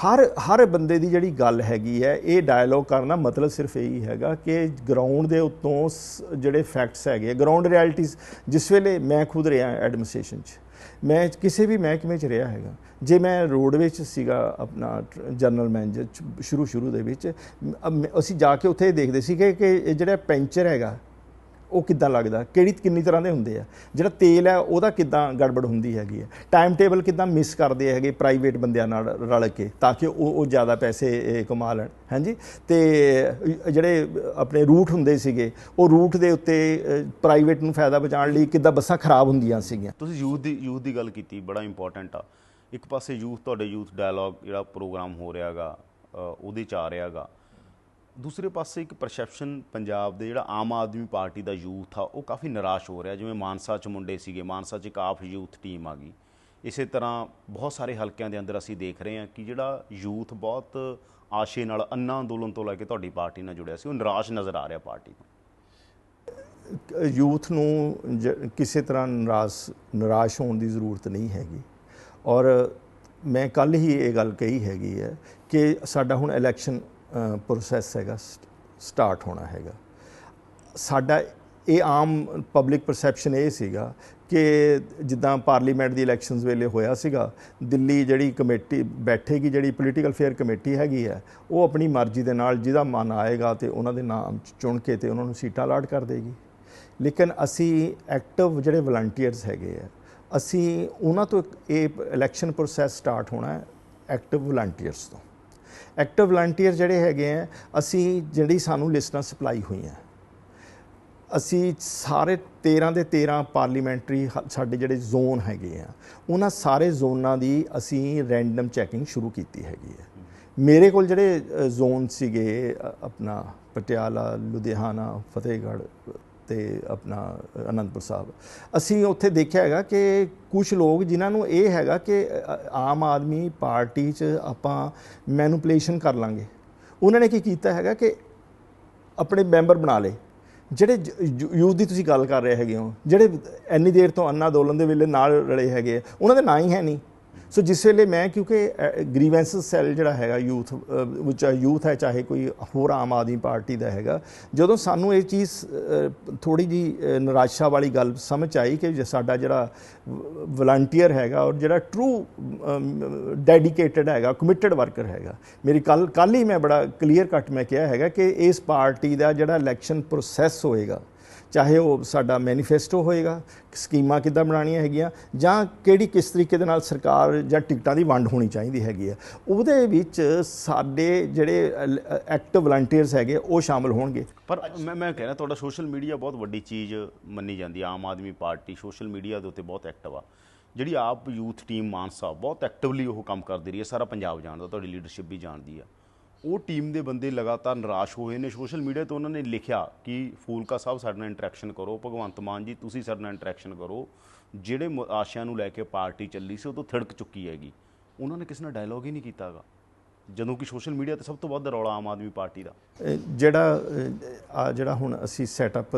ਹਰ ਹਰ ਬੰਦੇ ਦੀ ਜਿਹੜੀ ਗੱਲ ਹੈਗੀ ਹੈ, ਇਹ ਡਾਇਲੋਗ ਕਰਨਾ ਮਤਲਬ ਸਿਰਫ ਇਹੀ ਹੈਗਾ ਕਿ ਗਰਾਊਂਡ ਦੇ ਉੱਤੋਂ ਸ- ਜਿਹੜੇ ਫੈਕਟਸ ਹੈਗੇ ਗਰਾਊਂਡ ਰਿਐਲਿਟੀਜ਼ ਜਿਸ ਵੇਲੇ ਮੈਂ ਖੁਦ ਰਿਹਾ ਐਡਮਿਨਿਸਟ੍ਰੇਸ਼ਨ 'ਚ, ਮੈਂ ਕਿਸੇ ਵੀ ਮਹਿਕਮੇ 'ਚ ਰਿਹਾ ਹੈਗਾ, ਜੇ ਮੈਂ ਰੋਡਵੇਜ਼ 'ਚ ਸੀਗਾ ਆਪਣਾ ਜਨਰਲ ਮੈਨੇਜਰ ਸ਼ੁਰੂ ਸ਼ੁਰੂ ਦੇ ਵਿੱਚ ਅਸੀਂ ਜਾ ਕੇ ਉੱਥੇ ਦੇਖਦੇ ਸੀ ਕਿ ਕਿ ਇਹ ਜਿਹੜਾ ਪੈਂਚਰ ਹੈਗਾ ਉਹ ਕਿੱਦਾਂ ਲੱਗਦਾ? ਕਿਹੜੀ, ਕਿੰਨੀ ਤਰ੍ਹਾਂ ਦੇ ਹੁੰਦੇ ਆ? ਜਿਹੜਾ ਤੇਲ ਹੈ, ਉਹਦਾ ਕਿੱਦਾਂ ਗੜਬੜ ਹੁੰਦੀ ਹੈਗੀ ਹੈ? ਟਾਈਮ ਟੇਬਲ ਕਿੱਦਾਂ ਮਿਸ ਕਰਦੇ ਹੈਗੇ ਪ੍ਰਾਈਵੇਟ ਬੰਦਿਆਂ ਨਾਲ ਰਲ ਕੇ, ਤਾਂ ਕਿ ਉਹ ਉਹ ਜ਼ਿਆਦਾ ਪੈਸੇ ਕਮਾ ਲੈਣ? ਹਾਂਜੀ? ਤੇ ਜਿਹੜੇ ਆਪਣੇ ਰੂਟ ਹੁੰਦੇ ਸੀਗੇ, ਉਹ ਰੂਟ ਦੇ ਉੱਤੇ ਪ੍ਰਾਈਵੇਟ ਨੂੰ ਫਾਇਦਾ ਪਹੁੰਚਾਉਣ ਲਈ ਕਿੱਦਾਂ ਬੱਸਾਂ ਖਰਾਬ ਹੁੰਦੀਆਂ ਸੀਗੀਆਂ? ਤੁਸੀਂ ਯੂਥ ਦੀ ਯੂਥ ਦੀ ਗੱਲ ਕੀਤੀ, ਬੜਾ ਇੰਪੋਰਟੈਂਟ ਆ। ਇੱਕ ਪਾਸੇ ਯੂਥ ਤੁਹਾਡੇ ਯੂਥ ਡਾਇਲੌਗ ਜਿਹੜਾ ਪ੍ਰੋਗਰਾਮ ਹੋ ਰਿਹਾਗਾ ਉਹਦੇ ਚ ਆ ਰਿਹਾਗਾ। ਦੂਸਰੇ ਪਾਸੇ ਇੱਕ ਪਰਸੈਪਸ਼ਨ ਪੰਜਾਬ ਦੇ ਜਿਹੜਾ ਆਮ ਆਦਮੀ ਪਾਰਟੀ ਦਾ ਯੂਥ ਆ, ਉਹ ਕਾਫੀ ਨਿਰਾਸ਼ ਹੋ ਰਿਹਾ, ਜਿਵੇਂ ਮਾਨਸਾ ਚ ਮੁੰਡੇ ਸੀਗੇ, ਮਾਨਸਾ ਚ ਇੱਕ ਆਪ ਯੂਥ ਟੀਮ ਆ ਗਈ। ਇਸੇ ਤਰ੍ਹਾਂ ਬਹੁਤ ਸਾਰੇ ਹਲਕਿਆਂ ਦੇ ਅੰਦਰ ਅਸੀਂ ਦੇਖ ਰਹੇ ਹਾਂ ਕਿ ਜਿਹੜਾ ਯੂਥ ਬਹੁਤ ਆਸ਼ੇ ਨਾਲ ਅੰਨਾ ਅੰਦੋਲਨ ਤੋਂ ਲੈ ਕੇ ਤੁਹਾਡੀ ਪਾਰਟੀ ਨਾਲ ਜੁੜਿਆ ਸੀ, ਉਹ ਨਿਰਾਸ਼ ਨਜ਼ਰ ਆ ਰਿਹਾ ਪਾਰਟੀ ਨੂੰ ਯੂਥ ਨੂੰ ਜ- ਕਿਸੇ ਤਰ੍ਹਾਂ ਨਿਰਾਸ਼ ਨਿਰਾਸ਼ ਹੋਣ ਦੀ ਜ਼ਰੂਰਤ ਨਹੀਂ ਹੈਗੀ। ਔਰ ਮੈਂ ਕੱਲ ਹੀ ਇਹ ਗੱਲ ਕਹੀ ਹੈਗੀ ਹੈ ਕਿ ਸਾਡਾ ਹੁਣ ਇਲੈਕਸ਼ਨ ਪ੍ਰੋਸੈਸ ਹੈਗਾ ਸਟਾਰਟ ਹੋਣਾ ਹੈਗਾ। ਸਾਡਾ ਇਹ ਆਮ ਪਬਲਿਕ ਪਰਸੈਪਸ਼ਨ ਇਹ ਸੀਗਾ ਕਿ ਜਿੱਦਾਂ ਪਾਰਲੀਮੈਂਟ ਦੀ ਇਲੈਕਸ਼ਨਸ ਵੇਲੇ ਹੋਇਆ ਸੀਗਾ, ਦਿੱਲੀ ਜਿਹੜੀ ਕਮੇਟੀ ਬੈਠੇਗੀ, ਜਿਹੜੀ ਪੋਲੀਟੀਕਲ ਫੇਅਰ ਕਮੇਟੀ ਹੈਗੀ ਹੈ, ਉਹ ਆਪਣੀ ਮਰਜ਼ੀ ਦੇ ਨਾਲ ਜਿਹਦਾ ਮਨ ਆਏਗਾ ਤੇ ਉਹਨਾਂ ਦੇ ਨਾਮ ਚੁਣ ਕੇ ਤੇ ਉਹਨਾਂ ਨੂੰ ਸੀਟਾਂ ਅਲਾਟ ਕਰ ਦੇਗੀ। ਲੇਕਿਨ ਅਸੀਂ ਐਕਟਿਵ ਜਿਹੜੇ ਵਲੰਟੀਅਰਸ ਹੈਗੇ ਆ, ਅਸੀਂ ਉਹਨਾਂ ਤੋਂ ਇਹ ਇਲੈਕਸ਼ਨ ਪ੍ਰੋਸੈਸ ਸਟਾਰਟ ਹੋਣਾ ਹੈ ਐਕਟਿਵ ਵਲੰਟੀਅਰਸ ਤੋਂ। ਐਕਟਿਵ ਵਲੰਟੀਅਰ ਜਿਹੜੇ ਹੈਗੇ ਆ, ਅਸੀਂ ਜਿਹੜੀ ਸਾਨੂੰ ਲਿਸਟਾਂ ਸਪਲਾਈ ਹੋਈਆਂ। ਅਸੀਂ ਸਾਰੇ 13 ਦੇ 13 ਪਾਰਲੀਮੈਂਟਰੀ ਹ- ਸਾਡੇ ਜਿਹੜੇ ਜ਼ੋਨ ਹੈਗੇ ਆ, ਉਹਨਾਂ ਸਾਰੇ ਜ਼ੋਨਾਂ ਦੀ ਅਸੀਂ ਰੈਂਡਮ ਚੈਕਿੰਗ ਸ਼ੁਰੂ ਕੀਤੀ ਹੈਗੀ ਹੈ ਮੇਰੇ ਕੋਲ ਜਿਹੜੇ ਜ਼ੋਨ ਸੀਗੇ ਆਪਣਾ ਪਟਿਆਲਾ, ਲੁਧਿਆਣਾ, ਫਤਿਹਗੜ੍ਹ ਤੇ ਆਪਣਾ ਅਨੰਦਪੁਰ ਸਾਹਿਬ। ਅਸੀਂ ਉੱਥੇ ਦੇਖਿਆ ਹੈਗਾ ਕਿ ਕੁਝ ਲੋਕ ਜਿਨ੍ਹਾਂ ਨੂੰ ਇਹ ਹੈਗਾ ਕਿ ਆਮ ਆਦਮੀ ਪਾਰਟੀ 'ਚ ਆਪਾਂ ਮੈਨੂਪਲੇਸ਼ਨ ਕਰ ਲਾਂਗੇ। ਉਹਨਾਂ ਨੇ ਕੀ ਕੀਤਾ ਹੈਗਾ ਕਿ ਆਪਣੇ ਮੈਂਬਰ ਬਣਾ ਲਏ। ਜਿਹੜੇ ਯੂਥ ਦੀ ਤੁਸੀਂ ਗੱਲ ਕਰ ਰਹੇ ਹੈਗੇ ਹੋ ਜਿਹੜੇ ਇੰਨੀ ਦੇਰ ਤੋਂ ਅੰਨਾ ਅੰਦੋਲਨ ਦੇ ਵੇਲੇ ਨਾਲ ਰਲੇ ਹੈਗੇ ਆ, ਉਹਨਾਂ ਦੇ ਨਾਂ ਹੀ ਹੈ ਨਹੀਂ। ਸੋ ਜਿਸ ਵੇਲੇ ਮੈਂ ਕਿਉਂਕਿ ਗ੍ਰੀਵੈਂਸਸ ਸੈੱਲ ਜਿਹੜਾ ਹੈਗਾ ਯੂਥ ਵਿੱਚ ਯੂਥ ਹੈ ਚਾਹੇ ਕੋਈ ਹੋਰ ਆਮ ਆਦਮੀ ਪਾਰਟੀ ਦਾ ਹੈਗਾ ਜਦੋਂ ਸਾਨੂੰ ਇਹ ਚੀਜ਼ ਥੋੜੀ ਜੀ ਨਿਰਾਸ਼ਾ ਵਾਲੀ ਗੱਲ ਸਮਝ ਆਈ ਕਿ ਜੇ ਸਾਡਾ ਜਿਹੜਾ ਵਲੰਟੀਅਰ ਹੈਗਾ ਔਰ ਜਿਹੜਾ ਟਰੂ ਡੈਡੀਕੇਟਿਡ ਹੈਗਾ ਕਮਿਟਡ ਵਰਕਰ ਹੈਗਾ ਮੇਰੀ ਕੱਲ ਕੱਲ ਹੀ ਮੈਂ ਬੜਾ ਕਲੀਅਰ ਕੱਟ ਮੈਂ ਕਿਹਾ ਹੈਗਾ ਕਿ ਇਸ ਪਾਰਟੀ ਦਾ ਜਿਹੜਾ ਇਲੈਕਸ਼ਨ ਪ੍ਰੋਸੈਸ ਹੋਏਗਾ ਚਾਹੇ ਉਹ ਸਾਡਾ ਮੈਨੀਫੈਸਟੋ ਹੋਏਗਾ, ਸਕੀਮਾਂ ਕਿੱਦਾਂ ਬਣਾਉਣੀਆਂ ਹੈਗੀਆਂ, ਜਾਂ ਕਿਹੜੀ ਕਿਸ ਤਰੀਕੇ ਦੇ ਨਾਲ ਸਰਕਾਰ ਜਾਂ ਟਿਕਟਾਂ ਦੀ ਵੰਡ ਹੋਣੀ ਚਾਹੀਦੀ ਹੈਗੀ ਹੈ ਉਹਦੇ ਵਿੱਚ ਸਾਡੇ ਜਿਹੜੇ ਐਕਟਿਵ ਵਲੰਟੀਅਰਸ ਹੈਗੇ ਉਹ ਸ਼ਾਮਲ ਹੋਣਗੇ। ਪਰ ਮੈਂ ਮੈਂ ਕਹਿ ਰਿਹਾ ਤੁਹਾਡਾ ਸੋਸ਼ਲ ਮੀਡੀਆ ਬਹੁਤ ਵੱਡੀ ਚੀਜ਼ ਮੰਨੀ ਜਾਂਦੀ Aam Aadmi Party social media ਦੇ ਉੱਤੇ ਬਹੁਤ ਐਕਟਿਵ ਆ। ਜਿਹੜੀ ਆਪ ਯੂਥ ਟੀਮ ਮਾਨਸਾ ਬਹੁਤ ਐਕਟਿਵਲੀ ਉਹ ਕੰਮ ਕਰਦੀ ਰਹੀ ਹੈ। ਸਾਰਾ ਪੰਜਾਬ ਜਾਣਦਾ, ਤੁਹਾਡੀ ਲੀਡਰਸ਼ਿਪ ਵੀ ਜਾਣਦੀ ਆ। ਉਹ ਟੀਮ ਦੇ ਬੰਦੇ ਲਗਾਤਾਰ ਨਿਰਾਸ਼ ਹੋਏ ਨੇ। ਸੋਸ਼ਲ ਮੀਡੀਆ ਤੇ ਉਹਨਾਂ ਨੇ ਲਿਖਿਆ ਕਿ ਫੂਲਕਾ ਸਾਹਿਬ ਸਾਡੇ ਨਾਲ ਇੰਟਰੈਕਸ਼ਨ ਕਰੋ ਭਗਵੰਤ ਮਾਨ ਜੀ ਤੁਸੀਂ ਸਾਡੇ ਨਾਲ ਇੰਟਰੈਕਸ਼ਨ ਕਰੋ। ਜਿਹੜੇ ਆਸ਼ਿਆਂ ਨੂੰ ਲੈ ਕੇ ਪਾਰਟੀ ਚੱਲੀ ਸੀ ਉਹ ਤੋਂ ਥਿੜਕ ਚੁੱਕੀ ਹੈਗੀ। ਉਹਨਾਂ ਨੇ ਕਿਸੇ ਨਾਲ ਡਾਇਲੋਗ ਹੀ ਨਹੀਂ ਕੀਤਾਗਾ ਜਦੋਂ ਕਿ ਸੋਸ਼ਲ ਮੀਡੀਆ ਤੇ ਸਭ ਤੋਂ ਵੱਧ ਰੌਲਾ ਆਮ ਆਦਮੀ ਪਾਰਟੀ ਦਾ। ਜਿਹੜਾ ਆ ਜਿਹੜਾ ਹੁਣ ਅਸੀਂ ਸੈਟਅਪ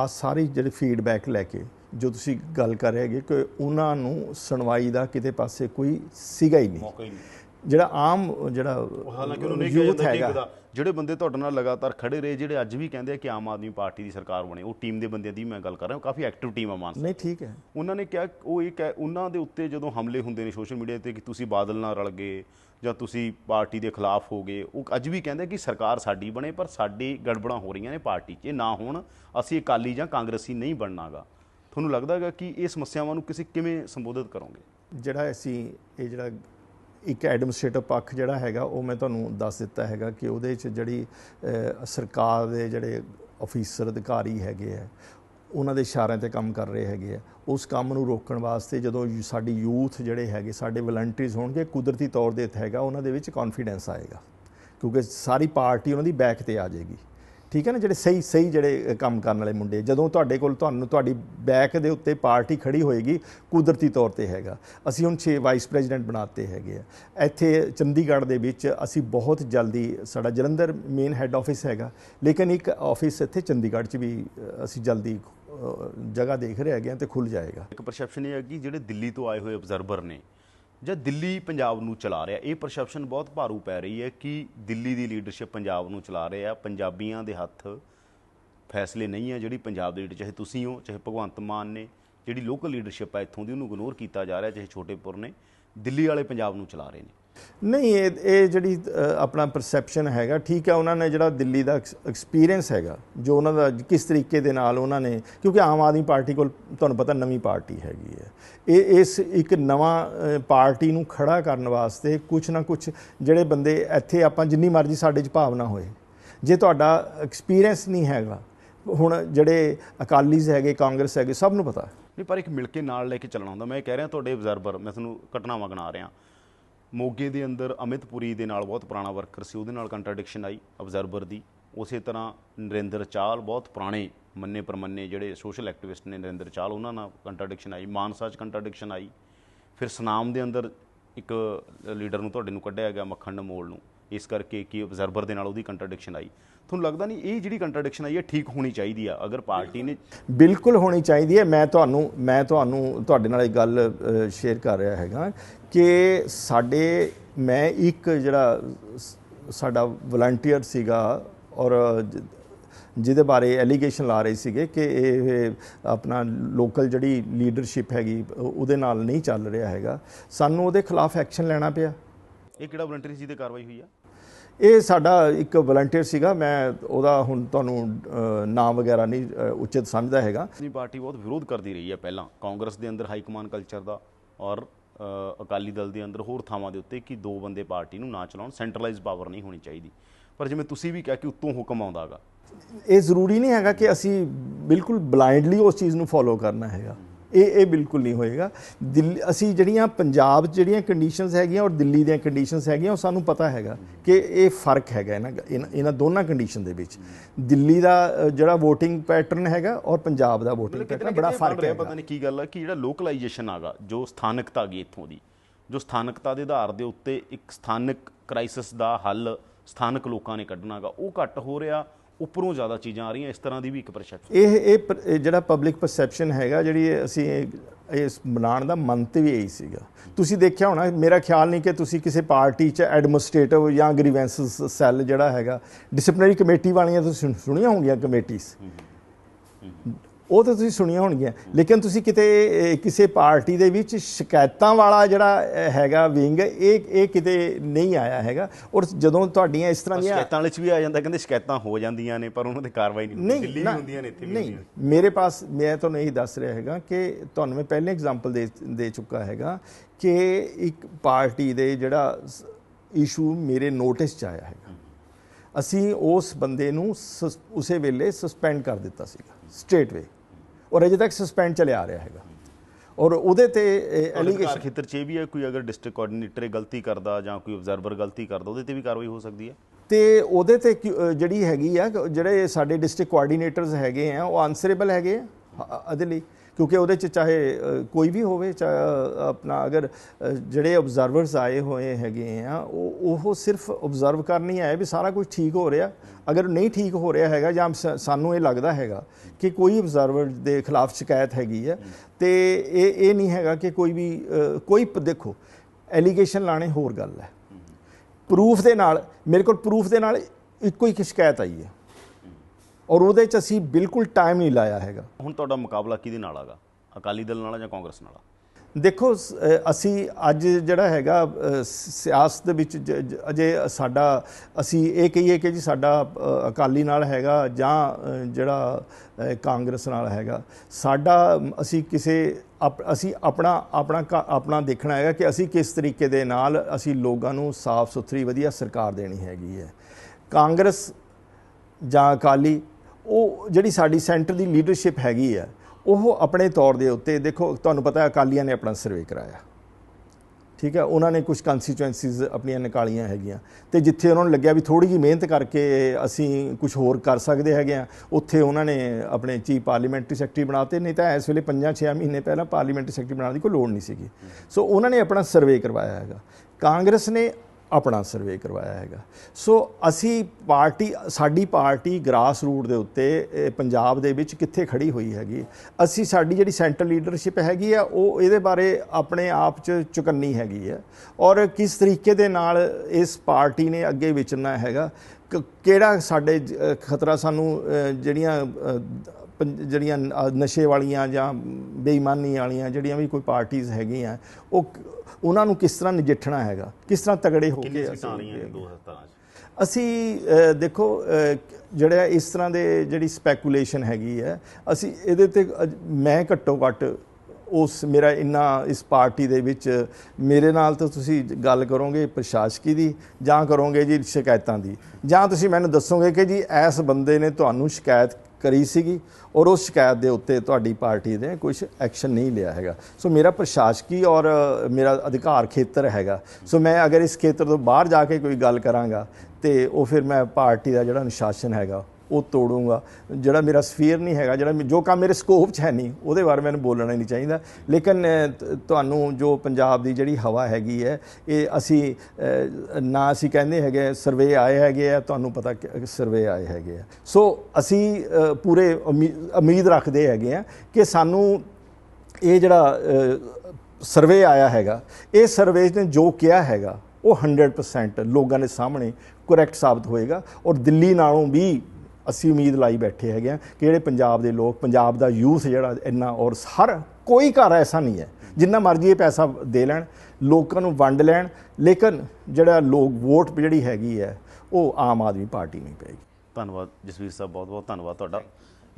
ਆ ਸਾਰੀ ਜਿਹੜੀ ਫੀਡਬੈਕ ਲੈ ਕੇ ਜੋ ਤੁਸੀਂ ਗੱਲ ਕਰ ਰਹੇ ਹੈਗੇ ਕਿ ਉਹਨਾਂ ਨੂੰ ਸੁਣਵਾਈ ਦਾ ਕਿਤੇ ਪਾਸੇ ਕੋਈ ਸੀਗਾ ਹੀ ਨਹੀਂ। ਮੌਕਾ ਹੀ ਨਹੀਂ। ਜਿਹੜਾ ਆਮ ਜਿਹੜਾ ਹਾਲਾਂਕਿ ਉਹਨੂੰ ਨਹੀਂ ਕਿਹਾ youth ਜਾਂਦਾ ਕਿ ਹੈਗਾ ਜਿਹੜੇ ਬੰਦੇ ਤੁਹਾਡੇ ਨਾਲ ਲਗਾਤਾਰ ਖੜੇ ਰਹੇ ਜਿਹੜੇ ਅੱਜ ਵੀ ਕਹਿੰਦੇ ਆ ਕਿ ਆਮ ਆਦਮੀ ਪਾਰਟੀ ਦੀ ਸਰਕਾਰ ਬਣੇ ਉਹ ਟੀਮ ਦੇ ਬੰਦਿਆਂ ਦੀ ਮੈਂ ਗੱਲ ਕਰ ਰਿਹਾ ਹਾਂ ਕਾਫੀ ਐਕਟਿਵ ਟੀਮ ਆ ਮਾਨਸਾ। ਨਹੀਂ ਠੀਕ ਹੈ। ਉਹਨਾਂ ਨੇ ਕਿਹਾ ਉਹ ਇਹ ਕਹਿ ਉਹਨਾਂ ਦੇ ਉੱਤੇ ਜਦੋਂ ਹਮਲੇ ਹੁੰਦੇ ਨੇ ਸੋਸ਼ਲ ਮੀਡੀਆ ਤੇ ਕਿ ਤੁਸੀਂ ਬਾਦਲ ਨਾਲ ਰਲ ਗਏ ਜਾਂ ਤੁਸੀਂ ਪਾਰਟੀ ਦੇ ਖਿਲਾਫ ਹੋ ਗਏ ਉਹ ਅੱਜ ਵੀ ਕਹਿੰਦੇ ਕਿ ਸਰਕਾਰ ਸਾਡੀ ਬਣੇ ਪਰ ਸਾਡੀ ਗੜਬੜਾਂ ਹੋ ਰਹੀਆਂ ਨੇ ਪਾਰਟੀ 'ਚ। ਇਹ ਨਾ ਹੋਣ ਅਸੀਂ ਅਕਾਲੀ ਜਾਂ ਕਾਂਗਰਸੀ ਨਹੀਂ ਬਣਨਾਗਾ। ਤੁਹਾਨੂੰ ਲੱਗਦਾ ਹੈਗਾ ਕਿ ਇਹ ਸਮੱਸਿਆਵਾਂ ਨੂੰ ਕਿਸੇ ਕਿਵੇਂ ਸੰਬੋਧਿਤ ਕਰੋਗੇ? ਜਿਹੜਾ ਅਸੀਂ ਇਹ ਜਿਹੜਾ ਇੱਕ ਐਡਮਿਨਿਸਟ੍ਰੇਟਿਵ ਪੱਖ ਜਿਹੜਾ ਹੈਗਾ, ਉਹ ਮੈਂ ਤੁਹਾਨੂੰ ਦੱਸ ਦਿੱਤਾ ਹੈਗਾ ਕਿ ਉਹਦੇ 'ਚ ਜਿਹੜੀ ਸਰਕਾਰ ਦੇ ਜਿਹੜੇ ਅਫੀਸਰ, ਅਧਿਕਾਰੀ ਹੈਗੇ ਆ, ਉਹਨਾਂ ਦੇ ਇਸ਼ਾਰਿਆਂ ਤੇ ਕੰਮ ਕਰ ਰਹੇ ਹੈਗੇ ਆ। ਉਸ ਕੰਮ ਨੂੰ ਰੋਕਣ ਵਾਸਤੇ ਜਦੋਂ ਯੂ- ਸਾਡੀ ਯੂਥ ਜਿਹੜੇ ਹੈਗੇ, ਸਾਡੇ ਵਲੰਟੀਅਰਸ ਹੋਣਗੇ, ਕੁਦਰਤੀ ਤੌਰ ਦੇ ਹੈਗਾ, ਉਹਨਾਂ ਦੇ ਵਿੱਚ ਕੌਨਫੀਡੈਂਸ ਆਏਗਾ। ਕਿਉਂਕਿ ਸਾਰੀ ਪਾਰਟੀ ਉਹਨਾਂ ਦੀ ਬੈਕ ਤੇ ਆ ਜਾਏਗੀ। ਠੀਕ ਹੈ ਨਾ, ਜਿਹੜੇ ਸਹੀ ਸਹੀ ਜਿਹੜੇ ਕੰਮ ਕਰਨ ਵਾਲੇ ਮੁੰਡੇ, ਜਦੋਂ ਤੁਹਾਡੇ ਕੋਲ ਤੁਹਾਨੂੰ ਤੁਹਾਡੀ ਬੈਕ ਦੇ ਉੱਤੇ ਪਾਰਟੀ ਖੜੀ ਹੋਏਗੀ, ਕੁਦਰਤੀ ਤੌਰ ਤੇ ਹੈਗਾ। ਅਸੀਂ ਹੁਣ 6 ਵਾਈਸ ਪ੍ਰੈਜ਼ੀਡੈਂਟ ਬਣਾਤੇ ਹੈਗੇ ਆ। ਇੱਥੇ ਚੰਡੀਗੜ੍ਹ ਦੇ ਵਿੱਚ ਅਸੀਂ ਬਹੁਤ ਜਲਦੀ, ਸਾਡਾ ਜਲੰਧਰ ਮੇਨ ਹੈੱਡ ਆਫਿਸ ਹੈਗਾ, ਲੇਕਿਨ ਇੱਕ ਆਫਿਸ ਇੱਥੇ ਚੰਡੀਗੜ੍ਹ 'ਚ ਵੀ ਅਸੀਂ ਜਲਦੀ ਜਗ੍ਹਾ ਦੇਖ ਰਹੇ ਹੈਗੇ ਆ ਤੇ ਖੁੱਲ ਜਾਏਗਾ। ਇੱਕ ਪਰਸੈਪਸ਼ਨ ਇਹ ਹੈ ਕਿ ਜਿਹੜੇ ਦਿੱਲੀ ਤੋਂ ਆਏ ਹੋਏ ਅਬਜ਼ਰਵਰ ਨੇ ਜਾਂ ਦਿੱਲੀ ਪੰਜਾਬ ਨੂੰ ਚਲਾ ਰਿਹਾ? ਇਹ ਪਰਸੈਪਸ਼ਨ ਬਹੁਤ ਭਾਰੂ ਪੈ ਰਹੀ ਹੈ ਕਿ ਦਿੱਲੀ ਦੀ ਲੀਡਰਸ਼ਿਪ ਪੰਜਾਬ ਨੂੰ ਚਲਾ ਰਿਹਾ ਆ। ਪੰਜਾਬੀਆਂ ਦੇ ਹੱਥ ਫੈਸਲੇ ਨਹੀਂ ਆ ਜਿਹੜੀ ਪੰਜਾਬ ਦੇ ਲੀਡਰ ਚਾਹੇ ਤੁਸੀਂ ਹੋ, ਚਾਹੇ ਭਗਵੰਤ ਮਾਨ ਨੇ, ਜਿਹੜੀ ਲੋਕਲ ਲੀਡਰਸ਼ਿਪ ਹੈ ਇੱਥੋਂ ਦੀ ਉਹਨੂੰ ਇਗਨੋਰ ਕੀਤਾ ਜਾ ਰਿਹਾ, ਚਾਹੇ ਛੋਟੇਪੁਰ ਨੇ। ਦਿੱਲੀ ਵਾਲੇ ਪੰਜਾਬ ਨੂੰ ਚਲਾ ਰਹੇ ਨੇ। ਨਹੀਂ, ਇਹ ਇਹ ਜਿਹੜੀ ਆਪਣਾ ਪਰਸੈਪਸ਼ਨ ਹੈਗਾ, ਠੀਕ ਹੈ, ਉਹਨਾਂ ਨੇ ਜਿਹੜਾ ਦਿੱਲੀ ਦਾ ਐਕਸਪੀਰੀਅੰਸ ਹੈਗਾ, ਜੋ ਉਹਨਾਂ ਦਾ ਕਿਸ ਤਰੀਕੇ ਦੇ ਨਾਲ ਉਹਨਾਂ ਨੇ, ਕਿਉਂਕਿ ਆਮ ਆਦਮੀ ਪਾਰਟੀ ਕੋਲ ਤੁਹਾਨੂੰ ਪਤਾ ਨਵੀਂ ਪਾਰਟੀ ਹੈਗੀ ਹੈ। ਇਹ, ਇਸ ਇੱਕ ਨਵਾਂ ਪਾਰਟੀ ਨੂੰ ਖੜਾ ਕਰਨ ਵਾਸਤੇ ਕੁਝ ਨਾ ਕੁਝ ਜਿਹੜੇ ਬੰਦੇ ਇੱਥੇ ਆਪਾਂ ਜਿੰਨੀ ਮਰਜ਼ੀ ਸਾਡੇ 'ਚ ਭਾਵਨਾ ਹੋਏ, ਜੇ ਤੁਹਾਡਾ ਐਕਸਪੀਰੀਅੰਸ ਨਹੀਂ ਹੈਗਾ, ਹੁਣ ਜਿਹੜੇ ਅਕਾਲੀਜ਼ ਹੈਗੇ, ਕਾਂਗਰਸ ਹੈਗੇ, ਸਭ ਨੂੰ ਪਤਾ। ਨਹੀਂ, ਪਰ ਇੱਕ ਮਿਲ ਕੇ ਨਾਲ ਲੈ ਕੇ ਚੱਲਣਾ ਹੁੰਦਾ, ਮੈਂ ਇਹ ਕਹਿ ਰਿਹਾ ਤੁਹਾਡੇ ਅਬਜ਼ਰਵਰ ਮੈਂ ਤੁਹਾਨੂੰ ਘਟਨਾਵਾਂ ਗਿਣਾ ਰਿਹਾ। ਮੋਗੇ ਦੇ ਅੰਦਰ ਅਮਿਤਪੁਰੀ ਦੇ ਨਾਲ ਬਹੁਤ ਪੁਰਾਣਾ ਵਰਕਰ ਸੀ, ਉਹਦੇ ਨਾਲ ਕੰਟਰਡਿਕਸ਼ਨ ਆਈ ਅਬਜ਼ਰਵਰ ਦੀ। ਉਸੇ ਤਰ੍ਹਾਂ ਨਰਿੰਦਰ ਚਾਲ ਬਹੁਤ ਪੁਰਾਣੇ ਮੰਨੇ ਪਰਮੰਨੇ ਜਿਹੜੇ ਸੋਸ਼ਲ ਐਕਟਿਵਿਸਟ ਨੇ ਨਰਿੰਦਰ ਚਾਲ, ਉਹਨਾਂ ਨਾਲ ਕੰਟਰਡਿਕਸ਼ਨ ਆਈ, ਮਾਨਸਾ 'ਚ ਕੰਟਰਡਿਕਸ਼ਨ ਆਈ। ਫਿਰ ਸਨਾਮ ਦੇ ਅੰਦਰ ਇੱਕ ਲੀਡਰ ਨੂੰ ਤੁਹਾਡੇ ਨੂੰ ਕੱਢਿਆ ਗਿਆ ਮੱਖਣ ਮੋਲ ਨੂੰ। ਇਸ ਕਰਕੇ ਕਿ ਅਬਜ਼ਰਵਰ ਦੇ ਨਾਲ ਉਹਦੀ ਕੰਟਰਡਿਕਸ਼ਨ ਆਈ। ਤੁਹਾਨੂੰ ਲੱਗਦਾ ਨਹੀਂ ਇਹ ਜਿਹੜੀ ਕੰਟਰਡਿਕਸ਼ਨ ਆਈ ਇਹ ਠੀਕ ਹੋਣੀ ਚਾਹੀਦੀ ਆ? ਅਗਰ ਪਾਰਟੀ ਨੇ ਬਿਲਕੁਲ ਹੋਣੀ ਚਾਹੀਦੀ ਹੈ। ਮੈਂ ਤੁਹਾਨੂੰ ਮੈਂ ਤੁਹਾਨੂੰ ਤੁਹਾਡੇ ਨਾਲ ਇੱਕ ਗੱਲ ਸ਼ੇਅਰ ਕਰ ਰਿਹਾ ਹੈਗਾ ਕਿ ਸਾਡੇ ਮੈਂ ਇੱਕ ਜਿਹੜਾ ਸਾਡਾ ਵਲੰਟੀਅਰ ਸੀਗਾ ਔਰ ਜਿਹਦੇ ਬਾਰੇ ਐਲੀਗੇਸ਼ਨ ਲਾ ਰਹੇ ਸੀਗੇ ਕਿ ਇਹ ਆਪਣਾ ਲੋਕਲ ਜਿਹੜੀ ਲੀਡਰਸ਼ਿਪ ਹੈਗੀ ਉਹ- ਉਹਦੇ ਨਾਲ ਨਹੀਂ ਚੱਲ ਰਿਹਾ ਹੈਗਾ। ਸਾਨੂੰ ਉਹਦੇ ਖਿਲਾਫ ਐਕਸ਼ਨ ਲੈਣਾ ਪਿਆ। ਇਹ ਕਿਹੜਾ ਵਲੰਟਰੀ ਸੀ ਤੇ ਕਾਰਵਾਈ ਹੋਈ ਆ? ਇਹ ਸਾਡਾ ਇੱਕ ਵਲੰਟੀਅਰ ਸੀਗਾ ਮੈਂ ਉਹਦਾ ਹੁਣ ਤੁਹਾਨੂੰ ਨਾਮ ਵਗੈਰਾ ਨਹੀਂ ਉਚਿਤ ਸਮਝਦਾ ਹੈਗਾ। ਆਦਮੀ ਪਾਰਟੀ ਬਹੁਤ ਵਿਰੋਧ ਕਰਦੀ ਰਹੀ ਹੈ ਪਹਿਲਾਂ ਕਾਂਗਰਸ ਦੇ ਅੰਦਰ ਹਾਈ ਕਮਾਂਡ ਕਲਚਰ ਦਾ ਔਰ ਅਕਾਲੀ ਦਲ ਦੇ ਅੰਦਰ ਹੋਰ ਥਾਵਾਂ ਦੇ ਉੱਤੇ ਕਿ ਦੋ ਬੰਦੇ ਪਾਰਟੀ ਨੂੰ ਨਾ ਚਲਾਉਣ ਸੈਂਟਰਲਾਈਜ਼ ਪਾਵਰ ਨਹੀਂ ਹੋਣੀ ਚਾਹੀਦੀ। ਪਰ ਜਿਵੇਂ ਤੁਸੀਂ ਵੀ ਕਿਹਾ ਕਿ ਉੱਤੋਂ ਹੁਕਮ ਆਉਂਦਾਗਾ ਇਹ ਜ਼ਰੂਰੀ ਨਹੀਂ ਹੈਗਾ ਕਿ ਅਸੀਂ ਬਿਲਕੁਲ ਬਲਾਈਂਡਲੀ ਉਸ ਚੀਜ਼ ਨੂੰ ਫੋਲੋ ਕਰਨਾ ਹੈਗਾ। ਇਹ ਇਹ ਬਿਲਕੁਲ ਨਹੀਂ ਹੋਏਗਾ। ਦਿੱਲੀ ਅਸੀਂ ਜਿਹੜੀਆਂ ਪੰਜਾਬ 'ਚ ਜਿਹੜੀਆਂ ਕੰਡੀਸ਼ਨਸ ਹੈਗੀਆਂ ਔਰ ਦਿੱਲੀ ਦੀਆਂ ਕੰਡੀਸ਼ਨਸ ਹੈਗੀਆਂ ਉਹ ਸਾਨੂੰ ਪਤਾ ਹੈਗਾ ਕਿ ਇਹ ਫ਼ਰਕ ਹੈਗਾ ਇਹਨਾਂ ਇਹਨਾਂ- ਦੋਨਾਂ ਕੰਡੀਸ਼ਨ ਦੇ ਵਿੱਚ। ਦਿੱਲੀ ਦਾ ਜਿਹੜਾ VOTING ਪੈਟਰਨ ਹੈਗਾ ਔਰ ਪੰਜਾਬ ਦਾ VOTING ਪੈਟਰਨ ਬੜਾ ਫ਼ਰਕ ਹੈ ਪਤਾ ਨਹੀਂ ਕੀ ਗੱਲ ਹੈ ਕਿ ਜਿਹੜਾ ਲੋਕਲਾਈਜੇਸ਼ਨ ਆਗਾ ਜੋ ਸਥਾਨਕਤਾ ਗਈ ਇੱਥੋਂ ਦੀ ਜੋ ਸਥਾਨਕਤਾ ਦੇ ਆਧਾਰ ਦੇ ਉੱਤੇ ਇੱਕ ਸਥਾਨਕ ਕ੍ਰਾਈਸਿਸ ਦਾ ਹੱਲ ਸਥਾਨਕ ਲੋਕਾਂ ਨੇ ਕੱਢਣਾਗਾ ਉਹ ਘੱਟ ਹੋ ਰਿਹਾ। ਉੱਪਰੋਂ ਜ਼ਿਆਦਾ ਚੀਜ਼ਾਂ ਆ ਰਹੀਆਂ ਇਸ ਤਰ੍ਹਾਂ ਦੀ ਵੀ ਇੱਕ ਪਰਸੈਪਸ਼ਨ ਇਹ ਇਹ ਜਿਹੜਾ ਪਬਲਿਕ ਪਰਸੈਪਸ਼ਨ ਹੈਗਾ ਜਿਹੜੀ ਅਸੀਂ ਇਸ ਬਣਾਉਣ ਦਾ ਮੰਤ ਵੀ ਇਹੀ ਸੀਗਾ। ਤੁਸੀਂ ਦੇਖਿਆ ਹੋਣਾ ਮੇਰਾ ਖਿਆਲ ਨਹੀਂ ਕਿ ਤੁਸੀਂ ਕਿਸੇ ਪਾਰਟੀ 'ਚ ਐਡਮਿਨਿਸਟ੍ਰੇਟਿਵ ਜਾਂ ਗ੍ਰੀਵੈਂਸਸ ਸੈੱਲ ਜਿਹੜਾ ਹੈਗਾ ਡਿਸਪਲਿਨਰੀ ਕਮੇਟੀ ਵਾਲੀਆਂ ਤੁਸੀਂ ਸੁਣ- ਸੁਣੀਆਂ ਹੋਣਗੀਆਂ ਕਮੇਟੀਆਂ ਉਹ ਤਾਂ ਤੁਸੀਂ ਸੁਣੀਆਂ ਹੋਣਗੀਆਂ। ਲੇਕਿਨ ਤੁਸੀਂ ਕਿਤੇ ਕਿਸੇ ਪਾਰਟੀ ਦੇ ਵਿੱਚ ਸ਼ਿਕਾਇਤਾਂ ਵਾਲਾ ਜਿਹੜਾ ਹੈਗਾ ਵਿੰਗ ਇਹ ਇਹ ਕਿਤੇ ਨਹੀਂ ਆਇਆ ਹੈਗਾ। ਔਰ ਜਦੋਂ ਤੁਹਾਡੀਆਂ ਇਸ ਤਰ੍ਹਾਂ ਦੀਆਂ ਸ਼ਿਕਾਇਤਾਂ ਵਾਲੇ ਚ ਵੀ ਆ ਜਾਂਦਾ ਕਹਿੰਦੇ ਸ਼ਿਕਾਇਤਾਂ ਹੋ ਜਾਂਦੀਆਂ ਨੇ ਪਰ ਉਹਨਾਂ ਤੇ ਕਾਰਵਾਈ ਨਹੀਂ ਹੁੰਦੀ। ਦਿੱਲੀ ਵੀ ਹੁੰਦੀਆਂ ਨੇ ਇੱਥੇ ਵੀ ਨਹੀਂ। ਹੁੰਦੀਆਂ। ਮੇਰੇ ਪਾਸ ਮੈਂ ਤੁਹਾਨੂੰ ਇਹੀ ਦੱਸ ਰਿਹਾ ਹੈਗਾ ਕਿ ਤੁਹਾਨੂੰ ਮੈਂ ਪਹਿਲੇ ਐਗਜ਼ਾਮਪਲ ਦੇ ਦੇ ਚੁੱਕਾ ਹੈਗਾ ਕਿ ਇੱਕ ਪਾਰਟੀ ਦੇ ਜਿਹੜਾ ਇਸ਼ੂ ਮੇਰੇ ਨੋਟਿਸ 'ਚ ਆਇਆ ਹੈਗਾ। ਅਸੀਂ ਉਸ ਬੰਦੇ ਨੂੰ ਉਸੇ ਵੇਲੇ ਸਸਪੈਂਡ ਕਰ ਦਿੱਤਾ ਸੀਗਾ ਸਟ੍ਰੇਟ ਵੇ ਔਰ ਅਜੇ ਤੱਕ ਸਸਪੈਂਡ ਚੱਲਿਆ ਆ ਰਿਹਾ ਹੈਗਾ ਔਰ ਉਹਦੇ ਤੇ ਐਲੀਗੇਸ਼ਨ ਖੇਤਰ 'ਚ ਇਹ ਵੀ ਹੈ ਕੋਈ ਅਗਰ ਡਿਸਟ੍ਰਿਕਟ ਕੋਆਰਡੀਨੇਟਰ ਗਲਤੀ ਕਰਦਾ ਜਾਂ ਕੋਈ ਅਬਜ਼ਰਵਰ ਗਲਤੀ ਕਰਦਾ ਉਹਦੇ ਤੇ ਵੀ ਕਾਰਵਾਈ ਹੋ ਸਕਦੀ ਹੈ ਤੇ ਉਹਦੇ ਤੇ ਜਿਹੜੀ ਹੈਗੀ ਆ ਜਿਹੜੇ ਸਾਡੇ ਡਿਸਟ੍ਰਿਕਟ ਕੋਆਰਡੀਨੇਟਰਸ ਹੈਗੇ ਆ ਉਹ ਆਨਸਰੇਬਲ ਹੈਗੇ ਆ ਉਹਦੇ ਲਈ ਕਿਉਂਕਿ ਉਹਦੇ ਚ ਚਾਹੇ ਕੋਈ ਵੀ ਹੋਵੇ, ਚਾਹੇ ਆਪਣਾ ਅਗਰ ਜਿਹੜੇ ਆਬਜ਼ਰਵਰਸ ਆਏ ਹੋਏ ਹੈਗੇ ਆ, ਉਹ ਉਹ ਸਿਰਫ ਆਬਜ਼ਰਵ ਕਰਨੀ ਆਏ ਵੀ ਸਾਰਾ ਕੁਝ ਠੀਕ ਹੋ ਰਿਹਾ। ਅਗਰ ਨਹੀਂ ਠੀਕ ਹੋ ਰਿਹਾ ਹੈਗਾ ਜਾਂ ਸਾਨੂੰ ਇਹ ਲੱਗਦਾ ਹੈਗਾ ਕਿ ਕੋਈ ਆਬਜ਼ਰਵਰ ਦੇ ਖਿਲਾਫ ਸ਼ਿਕਾਇਤ ਹੈਗੀ ਹੈ ਤੇ ਇਹ ਇਹ ਨਹੀਂ ਹੈਗਾ ਕਿ ਕੋਈ ਵੀ ਕੋਈ ਦੇਖੋ ਐਲੀਗੇਸ਼ਨ ਲਾਣੇ ਹੋਰ ਗੱਲ ਹੈ। ਪ੍ਰੂਫ ਦੇ ਨਾਲ, ਮੇਰੇ ਕੋਲ ਪ੍ਰੂਫ ਦੇ ਨਾਲ ਇੱਕੋ ਹੀ ਸ਼ਿਕਾਇਤ ਆਈ ਹੈ। ਔਰ ਉਹਦੇ ਚ ਅਸੀਂ ਬਿਲਕੁਲ ਟਾਈਮ ਨਹੀਂ ਲਾਇਆ ਹੈਗਾ। ਹੁਣ ਤੁਹਾਡਾ ਮੁਕਾਬਲਾ ਕਿਹਦੇ ਨਾਲ ਆਗਾ? ਅਕਾਲੀ ਦਲ ਨਾਲ ਜਾਂ ਕਾਂਗਰਸ ਨਾਲ? ਦੇਖੋ ਅਸੀਂ ਅੱਜ ਜਿਹੜਾ ਹੈਗਾ ਸਿਆਸਤ ਦੇ ਵਿੱਚ ਅਜੇ ਸਾਡਾ ਅਸੀਂ ਇਹ ਕਹੀਏ ਕਿ ਜੀ ਸਾਡਾ ਅਕਾਲੀ ਨਾਲ ਹੈਗਾ ਜਾਂ ਜਿਹੜਾ ਕਾਂਗਰਸ ਨਾਲ ਹੈਗਾ। ਸਾਡਾ ਅਸੀਂ ਕਿਸੇ ਅਸੀਂ ਆਪਣਾ ਆਪਣਾ ਆਪਣਾ ਦੇਖਣਾ ਹੈਗਾ ਕਿ ਅਸੀਂ ਕਿਸ ਤਰੀਕੇ ਦੇ ਨਾਲ ਅਸੀਂ ਲੋਕਾਂ ਨੂੰ ਸਾਫ਼ ਸੁਥਰੀ ਵਧੀਆ ਸਰਕਾਰ ਦੇਣੀ ਹੈਗੀ ਹੈ। ਕਾਂਗਰਸ ਜਾਂ ਅਕਾਲੀ ਉਹ ਜਿਹੜੀ ਸਾਡੀ ਸੈਂਟਰ ਦੀ ਲੀਡਰਸ਼ਿਪ ਹੈਗੀ ਆ, ਉਹ ਆਪਣੇ ਤੌਰ ਦੇ ਉੱਤੇ ਦੇਖੋ, ਤੁਹਾਨੂੰ ਪਤਾ ਅਕਾਲੀਆਂ ਨੇ ਆਪਣਾ ਸਰਵੇ ਕਰਾਇਆ। ਠੀਕ ਹੈ ਉਹਨਾਂ ਨੇ ਕੁਝ ਕਨਸਟੀਚੁਐਂਸੀਜ਼ ਆਪਣੀਆਂ ਨਿਕਾਲੀਆਂ ਹੈਗੀਆਂ। ਤੇ ਜਿੱਥੇ ਉਹਨਾਂ ਨੂੰ ਲੱਗਿਆ ਵੀ ਥੋੜੀ ਜਿਹੀ ਮਿਹਨਤ ਕਰਕੇ ਅਸੀਂ ਕੁਝ ਹੋਰ ਕਰ ਸਕਦੇ ਹੈਗੇ ਆ, ਉੱਥੇ ਉਹਨਾਂ ਨੇ ਆਪਣੇ ਚੀਫ ਪਾਰਲੀਮੈਂਟਰੀ ਸੈਕਟਰੀ ਬਣਾਤੇ, ਨਹੀਂ ਤਾਂ ਇਸ ਵੇਲੇ 5-6 ਮਹੀਨੇ ਪਹਿਲਾਂ ਪਾਰਲੀਮੈਂਟਰੀ ਸੈਕਟਰੀ ਬਣਾਉਣ ਦੀ ਕੋਈ ਲੋੜ ਨਹੀਂ ਸੀਗੀ। ਸੋ ਉਹਨਾਂ ਨੇ ਆਪਣਾ ਸਰਵੇ ਕਰਵਾਇਆ ਹੈਗਾ। ਕਾਂਗਰਸ ਨੇ ਆਪਣਾ ਸਰਵੇ ਕਰਵਾਇਆ ਹੈਗਾ। ਸੋ ਅਸੀਂ ਪਾਰਟੀ, ਸਾਡੀ ਪਾਰਟੀ ਗ੍ਰਾਸ ਰੂਟ ਦੇ ਉੱਤੇ ਪੰਜਾਬ ਦੇ ਵਿੱਚ ਕਿੱਥੇ ਖੜੀ ਹੋਈ ਹੈਗੀ। ਅਸੀਂ ਸਾਡੀ ਜਿਹੜੀ ਸੈਂਟਰ ਲੀਡਰਸ਼ਿਪ ਹੈਗੀ ਆ, ਉਹ ਇਹਦੇ ਬਾਰੇ ਆਪਣੇ ਆਪ ਚ ਚੁਕੰਨੀ ਹੈਗੀ ਹੈ ਔਰ ਕਿਸ ਤਰੀਕੇ ਦੇ ਨਾਲ ਇਸ ਪਾਰਟੀ ਨੇ ਅੱਗੇ ਵਿਚਰਨਾ ਹੈਗਾ। ਕ- ਕਿਹੜਾ ਸਾਡੇ ਖਤਰਾ ਸਾਨੂੰ ਜਿਹੜੀਆਂ ਜਿਹੜੀਆਂ ਨਸ਼ੇ ਵਾਲੀਆਂ ਜਾਂ ਬੇਈਮਾਨੀ ਵਾਲੀਆਂ ਜਿਹੜੀਆਂ ਵੀ ਕੋਈ ਪਾਰਟੀਆਂ ਹੈਗੀਆਂ ਉਹ ਉਹਨਾਂ ਨੂੰ ਕਿਸ ਤਰ੍ਹਾਂ ਨਜਿੱਠਣਾ ਹੈਗਾ? ਕਿਸ ਤਰ੍ਹਾਂ ਤਗੜੇ ਹੋ ਕੇ ਅਸੀਂ ਰਹੀਆਂ ਨੇ 2017 'ਚ? ਅਸੀਂ ਅ, ਦੇਖੋ ਜਿਹੜਾ ਇਸ ਤਰ੍ਹਾਂ ਦੇ ਜਿਹੜੀ ਸਪੈਕੂਲੇਸ਼ਨ ਹੈਗੀ ਹੈ ਅਸੀਂ ਇਹਦੇ ਤੇ ਮੈਂ ਘੱਟੋ ਘੱਟ ਉਸ ਮੇਰਾ ਇੰਨਾ ਇਸ ਪਾਰਟੀ ਦੇ ਵਿੱਚ ਮੇਰੇ ਨਾਲ ਤਾਂ ਤੁਸੀਂ ਗੱਲ ਕਰੋਗੇ ਪ੍ਰਸ਼ਾਸਕੀ ਦੀ ਜਾਂ ਕਰੋਗੇ ਜੀ ਸ਼ਿਕਾਇਤਾਂ ਦੀ। ਜਾਂ ਤੁਸੀਂ ਮੈਨੂੰ ਦੱਸੋਗੇ ਕਿ ਜੀ ਇਸ ਬੰਦੇ ਨੇ ਤੁਹਾਨੂੰ ਸ਼ਿਕਾਇਤ ਕਰੀ ਸੀਗੀ ਔਰ ਉਸ ਸ਼ਿਕਾਇਤ ਦੇ ਉੱਤੇ ਤੁਹਾਡੀ ਪਾਰਟੀ ਨੇ ਕੁਝ ਐਕਸ਼ਨ ਨਹੀਂ ਲਿਆ ਹੈਗਾ। ਸੋ ਮੇਰਾ ਪ੍ਰਸ਼ਾਸਕੀ ਔਰ ਮੇਰਾ ਅਧਿਕਾਰ ਖੇਤਰ ਹੈਗਾ। ਸੋ ਮੈਂ ਅਗਰ ਇਸ ਖੇਤਰ ਤੋਂ ਬਾਹਰ ਜਾ ਕੇ ਕੋਈ ਗੱਲ ਕਰਾਂਗਾ ਤੇ ਉਹ ਫਿਰ ਮੈਂ ਪਾਰਟੀ ਦਾ ਜਿਹੜਾ ਅਨੁਸ਼ਾਸਨ ਹੈਗਾ ਉਹ ਤੋੜੂੰਗਾ। ਜਿਹੜਾ ਮੇਰਾ ਸਫੀਅਰ ਨਹੀਂ ਹੈਗਾ, ਜਿਹੜਾ ਜੋ ਕੰਮ ਮੇਰੇ ਸਕੋਪ 'ਚ ਹੈ ਨਹੀਂ, ਉਹਦੇ ਬਾਰੇ ਮੈਨੂੰ ਬੋਲਣਾ ਹੀ ਨਹੀਂ ਚਾਹੀਦਾ। ਲੇਕਿਨ ਤੁਹਾਨੂੰ ਜੋ ਪੰਜਾਬ ਦੀ ਜਿਹੜੀ ਹਵਾ ਹੈਗੀ ਹੈ, ਇਹ ਅਸੀਂ ਨਾ ਅਸੀਂ ਕਹਿੰਦੇ ਹੈਗੇ, ਸਰਵੇ ਆਏ ਹੈਗੇ ਆ, ਤੁਹਾਨੂੰ ਪਤਾ ਸਰਵੇ ਆਏ ਹੈਗੇ ਆ। ਸੋ, ਅਸੀਂ ਪੂਰੇ ਉਮੀ- ਉਮੀਦ ਰੱਖਦੇ ਹੈਗੇ ਆ ਕਿ ਸਾਨੂੰ ਇਹ ਜਿਹੜਾ ਸਰਵੇ ਆਇਆ ਹੈਗਾ, ਇਹ ਸਰਵੇ ਨੇ ਜੋ ਕਿਹਾ ਹੈਗਾ, ਉਹ 100% ਲੋਕਾਂ ਦੇ ਸਾਹਮਣੇ ਕਰੈਕਟ ਸਾਬਤ ਹੋਏਗਾ ਔਰ ਦਿੱਲੀ ਨਾਲੋਂ ਵੀ ਅਸੀਂ ਉਮੀਦ ਲਾਈ ਬੈਠੇ ਹੈਗੇ ਆ ਕਿ ਜਿਹੜੇ ਪੰਜਾਬ ਦੇ ਲੋਕ ਪੰਜਾਬ ਦਾ ਯੂਥ ਜਿਹੜਾ ਇੰਨਾ ਔਰ ਹਰ ਕੋਈ ਘਰ ਐਸਾ ਨਹੀਂ ਹੈ। ਜਿੰਨਾ ਮਰਜ਼ੀ ਇਹ ਪੈਸਾ ਦੇ ਲੈਣ ਲੋਕਾਂ ਨੂੰ ਵੰਡ ਲੈਣ ਲੇਕਿਨ ਜਿਹੜਾ ਲੋਕ ਵੋਟ ਜਿਹੜੀ ਹੈਗੀ ਹੈ ਉਹ ਆਮ ਆਦਮੀ ਪਾਰਟੀ ਨਹੀਂ ਪਏਗੀ। ਧੰਨਵਾਦ ਜਸਵੀਰ ਸਾਹਿਬ ਬਹੁਤ ਬਹੁਤ ਧੰਨਵਾਦ ਤੁਹਾਡਾ।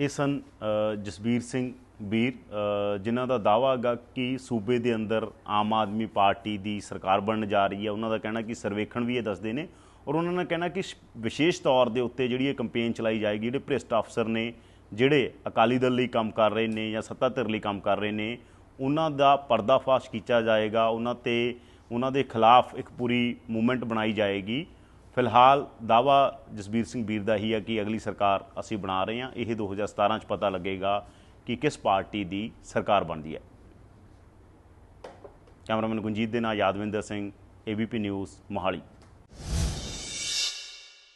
ਇਹ ਸਨ ਅ, ਜਸਬੀਰ ਸਿੰਘ ਵੀਰ ਅ, ਜਿਨ੍ਹਾਂ ਦਾ ਦਾਵਾ ਹੈਗਾ ਕਿ ਸੂਬੇ ਦੇ ਅੰਦਰ ਆਮ ਆਦਮੀ ਪਾਰਟੀ ਦੀ ਸਰਕਾਰ ਬਣਨ ਜਾ ਰਹੀ ਹੈ। ਉਹਨਾਂ ਦਾ ਕਹਿਣਾ ਕਿ ਸਰਵੇਖਣ ਵੀ ਇਹ ਦੱਸਦੇ ਨੇ ਔਰ ਉਹਨਾਂ ਨੇ ਕਹਿਣਾ ਕਿ ਸ਼- ਵਿਸ਼ੇਸ਼ ਤੌਰ ਦੇ ਉੱਤੇ ਜਿਹੜੀ ਇਹ ਕੰਪੇਨ ਚਲਾਈ ਜਾਏਗੀ, ਜਿਹੜੇ ਭ੍ਰਿਸ਼ਟ ਅਫਸਰ ਨੇ, ਜਿਹੜੇ ਅਕਾਲੀ ਦਲ ਲਈ ਕੰਮ ਕਰ ਰਹੇ ਨੇ ਜਾਂ ਸੱਤਾ ਧਿਰ ਲਈ ਕੰਮ ਕਰ ਰਹੇ ਨੇ, ਉਹਨਾਂ ਦਾ ਪਰਦਾਫਾਸ਼ ਕੀਤਾ ਜਾਏਗਾ, ਉਹਨਾਂ ਤੇ ਉਹਨਾਂ ਦੇ ਖਿਲਾਫ ਇੱਕ ਪੂਰੀ ਮੂਵਮੈਂਟ ਬਣਾਈ ਜਾਏਗੀ। ਫਿਲਹਾਲ ਦਾਵਾ ਜਸਬੀਰ ਸਿੰਘ ਵੀਰ ਦਾ ਹੀ ਹੈ ਕਿ ਅਗਲੀ ਸਰਕਾਰ ਅਸੀਂ ਬਣਾ ਰਹੇ ਹਾਂ। ਇਹ 2017 ਚ ਪਤਾ ਲੱਗੇਗਾ ਕਿ ਕਿਸ ਪਾਰਟੀ ਦੀ ਸਰਕਾਰ ਬਣਦੀ ਹੈ। ਕੈਮਰਾਮੈਨ ਗੁੰਜੀਤ ਦੇ ਨਾਲ ਯਾਦਵਿੰਦਰ ਸਿੰਘ ਏਬੀਪੀ ਨਿਊਜ਼ ਮੋਹਾਲੀ।